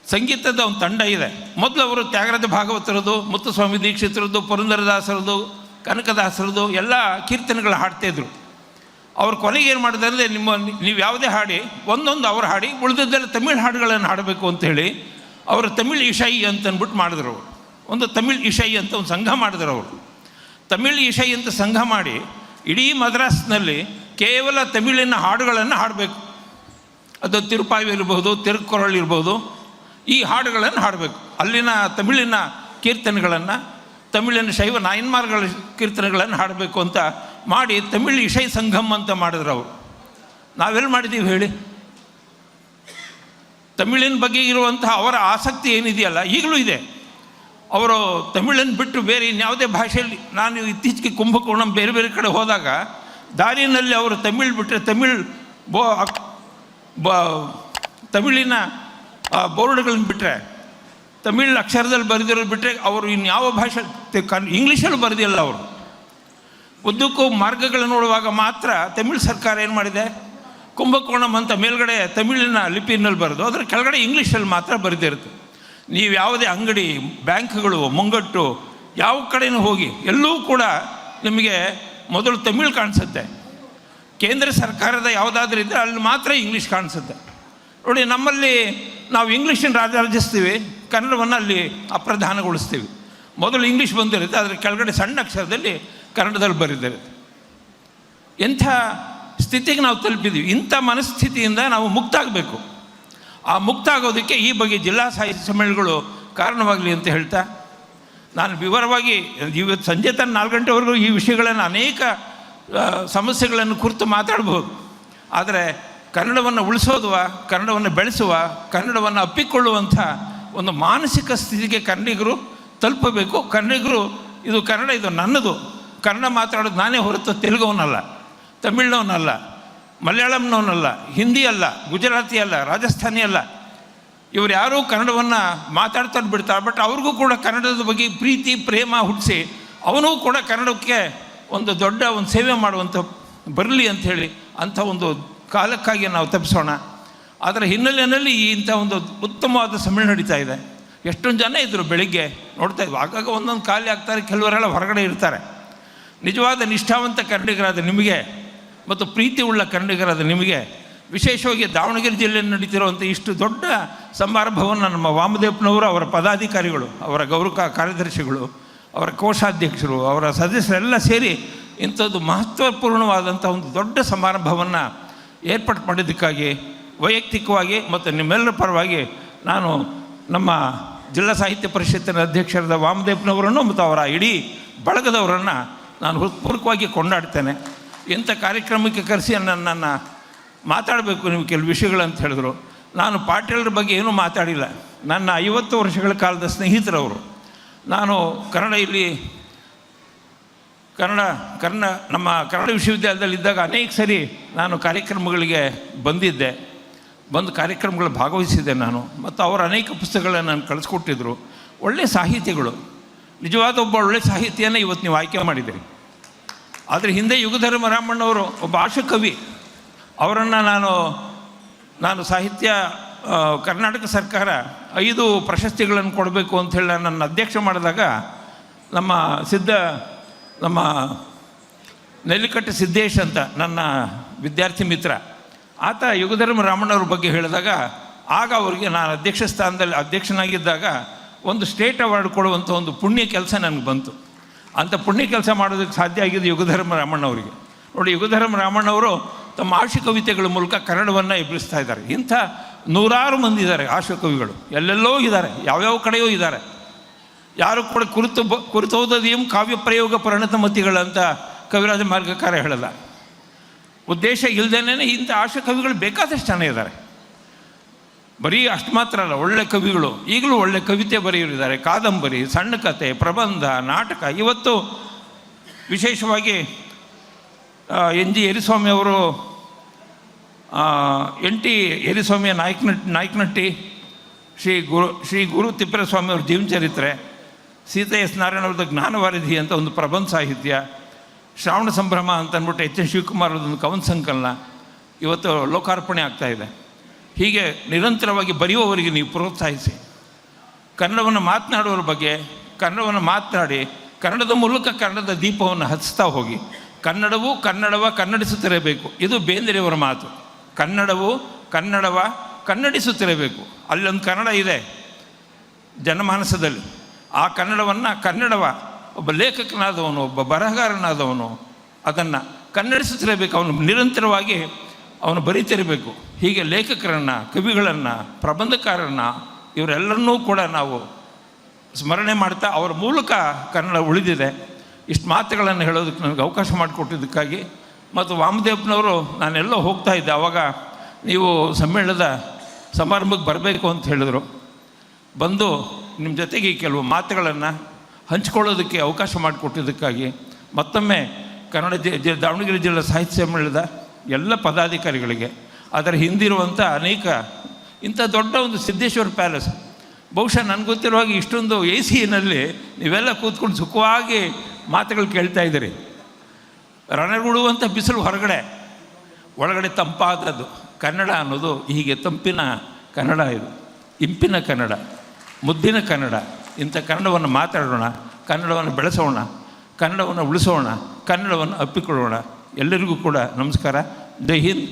ಸಂಗೀತದ ಒಂದು ತಂಡ ಇದೆ. ಮೊದಲು ಅವರು ತ್ಯಾಗರಾಜ ಭಾಗವತರದ್ದು, ಮುತ್ತುಸ್ವಾಮಿ ದೀಕ್ಷಿತರದ್ದು, ಪುರಂದರದಾಸರದ್ದು, ಕನಕದಾಸರದ್ದು, ಎಲ್ಲ ಕೀರ್ತನೆಗಳು ಹಾಡ್ತಾಯಿದ್ರು ಅವ್ರು ಕೊನೆಗೆ ಏನು ಮಾಡಿದೆ ಅಂದರೆ ನಿಮ್ಮ ನೀವು ಯಾವುದೇ ಹಾಡಿ, ಒಂದೊಂದು ಅವ್ರ ಹಾಡಿ, ಉಳಿದದ್ದೆಲ್ಲ ತಮಿಳು ಹಾಡುಗಳನ್ನು ಹಾಡಬೇಕು ಅಂತೇಳಿ ಅವರು ತಮಿಳ್ ಇಶೈ ಅಂತ ಅಂದ್ಬಿಟ್ಟು ಮಾಡಿದ್ರು ಅವರು. ಒಂದು ತಮಿಳ್ ಇಶೈ ಅಂತ ಒಂದು ಸಂಘ ಮಾಡಿದ್ರು ಅವರು. ತಮಿಳ್ ಇಶೈ ಅಂತ ಸಂಘ ಮಾಡಿ ಇಡೀ ಮದ್ರಾಸ್ನಲ್ಲಿ ಕೇವಲ ತಮಿಳಿನ ಹಾಡುಗಳನ್ನು ಹಾಡಬೇಕು. ಅದು ತಿರುಪಾಯಿ ಇರ್ಬೋದು, ತಿರುಕೊರಳು ಇರ್ಬೋದು, ಈ ಹಾಡುಗಳನ್ನು ಹಾಡಬೇಕು. ಅಲ್ಲಿನ ತಮಿಳಿನ ಕೀರ್ತನೆಗಳನ್ನು, ತಮಿಳಿನ ಶೈವ ನಾಯನ್ಮಾರ್ಗಳ ಕೀರ್ತನೆಗಳನ್ನು ಹಾಡಬೇಕು ಅಂತ ಮಾಡಿ ತಮಿಳ್ ಇಷೈ ಸಂಗಮ್ ಅಂತ ಮಾಡಿದ್ರು ಅವರು. ನಾವೆಲ್ಲಿ ಮಾಡಿದ್ದೀವಿ ಹೇಳಿ? ತಮಿಳಿನ ಬಗ್ಗೆ ಇರುವಂತಹ ಅವರ ಆಸಕ್ತಿ ಏನಿದೆಯಲ್ಲ, ಈಗಲೂ ಇದೆ. ಅವರು ತಮಿಳನ್ನು ಬಿಟ್ಟು ಬೇರೆ ಇನ್ಯಾವುದೇ ಭಾಷೆಯಲ್ಲಿ, ನಾನು ಇತ್ತೀಚೆಗೆ ಕುಂಭಕೋಣಂ ಬೇರೆ ಬೇರೆ ಕಡೆ ಹೋದಾಗ, ದಾರಿನಲ್ಲಿ ಅವರು ತಮಿಳ್ ಬಿಟ್ಟರೆ ತಮಿಳ್ ಬೋ ತಮಿಳಿನ ಬೋರ್ಡ್ಗಳನ್ನು ಬಿಟ್ಟರೆ ತಮಿಳ್ ಅಕ್ಷರದಲ್ಲಿ ಬರೆದಿರೋದು ಬಿಟ್ಟರೆ ಅವರು ಇನ್ಯಾವ ಭಾಷೆ ಇಂಗ್ಲೀಷಲ್ಲಿ ಬರೆದಿಲ್ಲ ಅವರು. ಉದ್ದಕ್ಕೂ ಮಾರ್ಗಗಳು ನೋಡುವಾಗ ಮಾತ್ರ ತಮಿಳು ಸರ್ಕಾರ ಏನು ಮಾಡಿದೆ? ಕುಂಭಕೋಣಂ ಅಂತ ಮೇಲ್ಗಡೆ ತಮಿಳಿನ ಲಿಪಿನಲ್ಲಿ ಬರೆದು, ಅದರ ಕೆಳಗಡೆ ಇಂಗ್ಲೀಷಲ್ಲಿ ಮಾತ್ರ ಬರೆದಿರುತ್ತೆ. ನೀವು ಯಾವುದೇ ಅಂಗಡಿ, ಬ್ಯಾಂಕ್ಗಳು, ಮುಂಗಟ್ಟು ಯಾವ ಕಡೆಯೂ ಹೋಗಿ, ಎಲ್ಲೂ ಕೂಡ ನಿಮಗೆ ಮೊದಲು ತಮಿಳು ಕಾಣಿಸುತ್ತೆ. ಕೇಂದ್ರ ಸರ್ಕಾರದ ಯಾವುದಾದ್ರೂ ಇದ್ದರೆ ಅಲ್ಲಿ ಮಾತ್ರ ಇಂಗ್ಲೀಷ್ ಕಾಣಿಸುತ್ತೆ. ನೋಡಿ, ನಮ್ಮಲ್ಲಿ ನಾವು ಇಂಗ್ಲೀಷನ್ನು ರಾಜರಾಜಿಸ್ತೀವಿ ಕನ್ನಡವನ್ನು ಅಲ್ಲಿ ಅಪ್ರಧಾನಗೊಳಿಸ್ತೀವಿ. ಮೊದಲು ಇಂಗ್ಲೀಷ್ ಬಂದಿರುತ್ತೆ ಅದರ ಕೆಳಗಡೆ ಸಣ್ಣ ಅಕ್ಷರದಲ್ಲಿ ಕನ್ನಡದಲ್ಲಿ ಬರೆದಿದ್ದಾರೆ ಎಂಥ ಸ್ಥಿತಿಗೆ ನಾವು ತಲುಪಿದ್ದೀವಿ. ಇಂಥ ಮನಸ್ಥಿತಿಯಿಂದ ನಾವು ಮುಕ್ತ ಆಗಬೇಕು ಆ ಮುಕ್ತ ಆಗೋದಕ್ಕೆ ಈ ಬಗ್ಗೆ ಜಿಲ್ಲಾ ಸಾಹಿತ್ಯ ಸಮ್ಮೇಳನಗಳು ಕಾರಣವಾಗಲಿ ಅಂತ ಹೇಳ್ತಾ, ನಾನು ವಿವರವಾಗಿ ಇವತ್ತು ಸಂಜೆ ತನ್ನ ನಾಲ್ಕು ಗಂಟೆವರೆಗೂ ಈ ವಿಷಯಗಳನ್ನು ಅನೇಕ ಸಮಸ್ಯೆಗಳನ್ನು ಕುರಿತು ಮಾತಾಡ್ಬೋದು ಆದರೆ ಕನ್ನಡವನ್ನು ಉಳಿಸೋದುವ, ಕನ್ನಡವನ್ನು ಬೆಳೆಸುವ, ಕನ್ನಡವನ್ನು ಅಪ್ಪಿಕೊಳ್ಳುವಂಥ ಒಂದು ಮಾನಸಿಕ ಸ್ಥಿತಿಗೆ ಕನ್ನಡಿಗರು ತಲುಪಬೇಕು. ಕನ್ನಡಿಗರು, ಇದು ಕನ್ನಡ ಇದು ನನ್ನದು. ಕನ್ನಡ ಮಾತಾಡೋದು ನಾನೇ ಹೊರತು ತೆಲುಗುವನಲ್ಲ ತಮಿಳ್ನವನಲ್ಲ, ಮಲಯಾಳಂನವನಲ್ಲ, ಹಿಂದಿ ಅಲ್ಲ, ಗುಜರಾತಿ ಅಲ್ಲ, ರಾಜಸ್ಥಾನಿ ಅಲ್ಲ. ಇವರು ಯಾರೂ ಕನ್ನಡವನ್ನು ಮಾತಾಡ್ತಾ ಬಿಡ್ತಾರೆ, ಬಟ್ ಅವ್ರಿಗೂ ಕೂಡ ಕನ್ನಡದ ಬಗ್ಗೆ ಪ್ರೀತಿ, ಪ್ರೇಮ ಹುಟ್ಟಿಸಿ ಅವನೂ ಕೂಡ ಕನ್ನಡಕ್ಕೆ ಒಂದು ದೊಡ್ಡ ಒಂದು ಸೇವೆ ಮಾಡುವಂಥ ಬರಲಿ ಅಂಥೇಳಿ ಅಂಥ ಒಂದು ಕಾಲಕ್ಕಾಗಿ ನಾವು ತಪ್ಪಿಸೋಣ ಅದರ ಹಿನ್ನೆಲೆಯಲ್ಲಿ ಇಂಥ ಒಂದು ಉತ್ತಮವಾದ ಸಮ್ಮೇಳನ ನಡೀತಾ ಇದೆ. ಎಷ್ಟೊಂದು ಜನ ಇದ್ದರು ಬೆಳಿಗ್ಗೆ ನೋಡ್ತಾ ಇದ್ವಿ. ಆಗಾಗ ಒಂದೊಂದು ಖಾಲಿ ಆಗ್ತಾರೆ, ಕೆಲವರೆಲ್ಲ ಹೊರಗಡೆ ಇರ್ತಾರೆ. ನಿಜವಾದ ನಿಷ್ಠಾವಂತ ಕನ್ನಡಿಗರಾದ ನಿಮಗೆ ಮತ್ತು ಪ್ರೀತಿ ಉಳ್ಳ ಕನ್ನಡಿಗರಾದ ನಿಮಗೆ ವಿಶೇಷವಾಗಿ ದಾವಣಗೆರೆ ಜಿಲ್ಲೆಯಲ್ಲಿ ನಡೀತಿರುವಂಥ ಇಷ್ಟು ದೊಡ್ಡ ಸಮಾರಂಭವನ್ನು ನಮ್ಮ ವಾಮದೇವಪ್ಪನವರು ಅವರ ಪದಾಧಿಕಾರಿಗಳು, ಅವರ ಗೌರವ ಕಾರ್ಯದರ್ಶಿಗಳು, ಅವರ ಕೋಶಾಧ್ಯಕ್ಷರು, ಅವರ ಸದಸ್ಯರೆಲ್ಲ ಸೇರಿ ಇಂಥದ್ದು ಮಹತ್ವಪೂರ್ಣವಾದಂಥ ಒಂದು ದೊಡ್ಡ ಸಮಾರಂಭವನ್ನು ಏರ್ಪಾಡು ಮಾಡಿದ್ದಕ್ಕಾಗಿ, ವೈಯಕ್ತಿಕವಾಗಿ ಮತ್ತು ನಿಮ್ಮೆಲ್ಲರ ಪರವಾಗಿ ನಾನು ನಮ್ಮ ಜಿಲ್ಲಾ ಸಾಹಿತ್ಯ ಪರಿಷತ್ತಿನ ಅಧ್ಯಕ್ಷರಾದ ವಾಮದೇವ್ನವರನ್ನು ಮತ್ತು ಅವರ ಇಡೀ ಬಳಗದವರನ್ನು ನಾನು ಹೃತ್ಪೂರ್ವಕವಾಗಿ ಕೊಂಡಾಡ್ತೇನೆ. ಇಂಥ ಕಾರ್ಯಕ್ರಮಕ್ಕೆ ಕರೆಸಿ ನನ್ನನ್ನು ಮಾತಾಡಬೇಕು ನೀವು ಕೆಲವು ವಿಷಯಗಳಂತ ಹೇಳಿದ್ರು. ನಾನು ಪಾಟೀಲ್ರ ಬಗ್ಗೆ ಏನೂ ಮಾತಾಡಿಲ್ಲ. ನನ್ನ ಐವತ್ತು ವರ್ಷಗಳ ಕಾಲದ ಸ್ನೇಹಿತರವರು. ನಾನು ಕನ್ನಡ ಇಲ್ಲಿ ಕನ್ನಡ ಕನ್ನಡ ನಮ್ಮ ಕನ್ನಡ ವಿಶ್ವವಿದ್ಯಾಲಯದಲ್ಲಿ ಇದ್ದಾಗ ಅನೇಕ ಸರಿ ನಾನು ಕಾರ್ಯಕ್ರಮಗಳಿಗೆ ಬಂದಿದ್ದೆ. ಬಂದು ಕಾರ್ಯಕ್ರಮಗಳು ಭಾಗವಹಿಸಿದ್ದೆ ನಾನು. ಮತ್ತು ಅವರು ಅನೇಕ ಪುಸ್ತಕಗಳನ್ನು ನಾನು ಕಳಿಸ್ಕೊಟ್ಟಿದ್ದರು ಒಳ್ಳೆಯ ಸಾಹಿತಿಗಳು. ನಿಜವಾದ ಒಬ್ಬ ಒಳ್ಳೆ ಸಾಹಿತ್ಯನೇ ಇವತ್ತು ನೀವು ಆಯ್ಕೆ ಮಾಡಿದ್ದೀರಿ. ಆದರೆ ಹಿಂದೆ ಯುಗಧರ್ಮ ರಾಮಣ್ಣವರು ಒಬ್ಬ ಆಶುಕವಿ. ಅವರನ್ನು ನಾನು ನಾನು ಸಾಹಿತ್ಯ ಕರ್ನಾಟಕ ಸರ್ಕಾರ ಐದು ಪ್ರಶಸ್ತಿಗಳನ್ನು ಕೊಡಬೇಕು ಅಂಥೇಳಿ ನಾನು ನನ್ನ ಅಧ್ಯಕ್ಷ ಮಾಡಿದಾಗ ನಮ್ಮ ಸಿದ್ಧ, ನಮ್ಮ ನೆಲ್ಲಿಕಟ್ಟೆ ಸಿದ್ದೇಶ್ ಅಂತ ನನ್ನ ವಿದ್ಯಾರ್ಥಿ ಮಿತ್ರ, ಆತ ಯುಗಧರ್ಮ ರಾಮಣ್ಣವ್ರ ಬಗ್ಗೆ ಹೇಳಿದಾಗ ಆಗ ಅವರಿಗೆ ನಾನು ಅಧ್ಯಕ್ಷ ಸ್ಥಾನದಲ್ಲಿ ಅಧ್ಯಕ್ಷನಾಗಿದ್ದಾಗ ಒಂದು ಸ್ಟೇಟ್ ಅವಾರ್ಡ್ ಕೊಡುವಂಥ ಒಂದು ಪುಣ್ಯ ಕೆಲಸ ನನಗೆ ಬಂತು. ಅಂಥ ಪುಣ್ಯ ಕೆಲಸ ಮಾಡೋದಕ್ಕೆ ಸಾಧ್ಯ ಆಗಿದ್ದು ಯುಗಧರ್ಮ ರಾಮಣ್ಣವರಿಗೆ ನೋಡಿ, ಯುಗಧರ್ಮ ರಾಮಣ್ಣವರು ತಮ್ಮ ಆಶು ಕವಿತೆಗಳ ಮೂಲಕ ಕನ್ನಡವನ್ನು ಎಬ್ಬಿಸ್ತಾ ಇದ್ದಾರೆ. ಇಂಥ ನೂರಾರು ಮಂದಿ ಇದ್ದಾರೆ ಆಶು ಕವಿಗಳು. ಎಲ್ಲೆಲ್ಲೋ ಇದ್ದಾರೆ, ಯಾವ್ಯಾವ ಕಡೆಯೂ ಇದ್ದಾರೆ. ಯಾರು ಕೂಡ ಕುರಿತು ಬ ಕುರಿತೋದದಿಯಂ ಕಾವ್ಯ ಪ್ರಯೋಗ ಪರಿಣತ ಅಂತ ಕವಿರಾಜ ಮಾರ್ಗಕಾರ ಹೇಳಲ್ಲ. ಉದ್ದೇಶ ಇಲ್ಲದೇನೆ ಇಂಥ ಆಶು ಕವಿಗಳು ಬೇಕಾದಷ್ಟು ಜನ ಇದ್ದಾರೆ. ಬರೀ ಅಷ್ಟು ಮಾತ್ರ ಅಲ್ಲ, ಒಳ್ಳೆ ಕವಿಗಳು. ಈಗಲೂ ಒಳ್ಳೆ ಕವಿತೆ ಬರೆಯೋರಿದ್ದಾರೆ. ಕಾದಂಬರಿ, ಸಣ್ಣ ಕತೆ, ಪ್ರಬಂಧ, ನಾಟಕ, ಇವತ್ತು ವಿಶೇಷವಾಗಿ ಎನ್ ಜಿ ಯರಿಸ್ವಾಮಿ ಅವರು ಎನ್ ಟಿ ಯರಿಸ್ವಾಮಿಯ ನಾಯಕನಟ್ ನಾಯಕನಟ್ಟಿ, ಶ್ರೀ ಗುರು ಶ್ರೀ ಗುರು ತಿಪ್ಪರಸ್ವಾಮಿ ಅವ್ರ ಜೀವನ ಚರಿತ್ರೆ, ಸೀತಾ ಎಸ್ ನಾರಾಯಣವ್ರದ್ದು ಜ್ಞಾನವಾರಿಧಿ ಅಂತ ಒಂದು ಪ್ರಬಂಧ ಸಾಹಿತ್ಯ, ಶ್ರಾವಣ ಸಂಭ್ರಮ ಅಂತ ಅಂದ್ಬಿಟ್ಟು ಎಚ್ ಎಸ್ ಶಿವಕುಮಾರ್ ಅವ್ರದ್ದೊಂದು ಕವನ ಸಂಕಲನ, ಇವತ್ತು ಲೋಕಾರ್ಪಣೆ ಆಗ್ತಾ ಇದೆ. ಹೀಗೆ ನಿರಂತರವಾಗಿ ಬರೆಯುವವರಿಗೆ ನೀವು ಪ್ರೋತ್ಸಾಹಿಸಿ. ಕನ್ನಡವನ್ನು ಮಾತನಾಡುವವರ ಬಗ್ಗೆ ಕನ್ನಡವನ್ನು ಮಾತನಾಡಿ, ಕನ್ನಡದ ಮೂಲಕ ಕನ್ನಡದ ದೀಪವನ್ನು ಹಚ್ತಾ ಹೋಗಿ. ಕನ್ನಡವು ಕನ್ನಡವ ಕನ್ನಡಿಸುತ್ತಿರಬೇಕು. ಇದು ಬೇಂದ್ರೆಯವರ ಮಾತು. ಕನ್ನಡವು ಕನ್ನಡವ ಕನ್ನಡಿಸುತ್ತಿರಬೇಕು. ಅಲ್ಲೊಂದು ಕನ್ನಡ ಇದೆ, ಜನಮಾನಸದಲ್ಲಿ. ಆ ಕನ್ನಡವನ್ನು ಕನ್ನಡವ, ಒಬ್ಬ ಲೇಖಕನಾದವನು, ಒಬ್ಬ ಬರಹಗಾರನಾದವನು, ಅದನ್ನು ಕನ್ನಡಿಸುತ್ತಿರಬೇಕು. ಅವನು ನಿರಂತರವಾಗಿ ಅವನು ಬರೀತಿರಬೇಕು. ಹೀಗೆ ಲೇಖಕರನ್ನು, ಕವಿಗಳನ್ನು ಪ್ರಬಂಧಕಾರರನ್ನು ಇವರೆಲ್ಲರನ್ನೂ ಕೂಡ ನಾವು ಸ್ಮರಣೆ ಮಾಡ್ತಾ ಅವರ ಮೂಲಕ ಕನ್ನಡ ಉಳಿದಿದೆ. ಇಷ್ಟು ಮಾತುಗಳನ್ನು ಹೇಳೋದಕ್ಕೆ ನನಗೆ ಅವಕಾಶ ಮಾಡಿಕೊಟ್ಟಿದ್ದಕ್ಕಾಗಿ ಮತ್ತು ವಾಮದೇವಪ್ಪನವರು ನಾನೆಲ್ಲ ಹೋಗ್ತಾ ಇದ್ದೆ. ಆವಾಗ ನೀವು ಸಮ್ಮೇಳನದ ಸಮಾರಂಭಕ್ಕೆ ಬರಬೇಕು ಅಂತ ಹೇಳಿದರು. ಬಂದು ನಿಮ್ಮ ಜೊತೆಗೆ ಕೆಲವು ಮಾತುಗಳನ್ನು ಹಂಚ್ಕೊಳ್ಳೋದಕ್ಕೆ ಅವಕಾಶ ಮಾಡಿಕೊಟ್ಟಿದ್ದಕ್ಕಾಗಿ ಮತ್ತೊಮ್ಮೆ ಕನ್ನಡ ಜಿ, ದಾವಣಗೆರೆ ಜಿಲ್ಲಾ ಸಾಹಿತ್ಯ ಸಮ್ಮೇಳನದ ಎಲ್ಲ ಪದಾಧಿಕಾರಿಗಳಿಗೆ. ಅದರ ಹಿಂದಿರುವಂಥ ಅನೇಕ ಇಂಥ ದೊಡ್ಡ ಒಂದು ಸಿದ್ದೇಶ್ವರ ಪ್ಯಾಲೇಸ್. ಬಹುಶಃ ನನಗೆ ಗೊತ್ತಿರೋ ಹಾಗೆ ಇಷ್ಟೊಂದು ಎ ಸಿನಲ್ಲಿ ನೀವೆಲ್ಲ ಕೂತ್ಕೊಂಡು ಸುಖವಾಗಿ ಮಾತುಗಳು ಕೇಳ್ತಾ ಇದ್ದೀರಿ. ರಣಗುಡುವಂಥ ಬಿಸಿಲು ಹೊರಗಡೆ. ಒಳಗಡೆ ತಂಪಾದದ್ದು. ಕನ್ನಡ ಅನ್ನೋದು ಹೀಗೆ ತಂಪಿನ ಕನ್ನಡ ಇದು. ಇಂಪಿನ ಕನ್ನಡ, ಮುದ್ದಿನ ಕನ್ನಡ. ಇಂಥ ಕನ್ನಡವನ್ನು ಮಾತಾಡೋಣ, ಕನ್ನಡವನ್ನು ಬೆಳೆಸೋಣ, ಕನ್ನಡವನ್ನು ಉಳಿಸೋಣ, ಕನ್ನಡವನ್ನು ಅಪ್ಪಿಕೊಳ್ಳೋಣ. ಎಲ್ಲರಿಗೂ ಕೂಡ ನಮಸ್ಕಾರ. ಜೈ ಹಿಂದ್.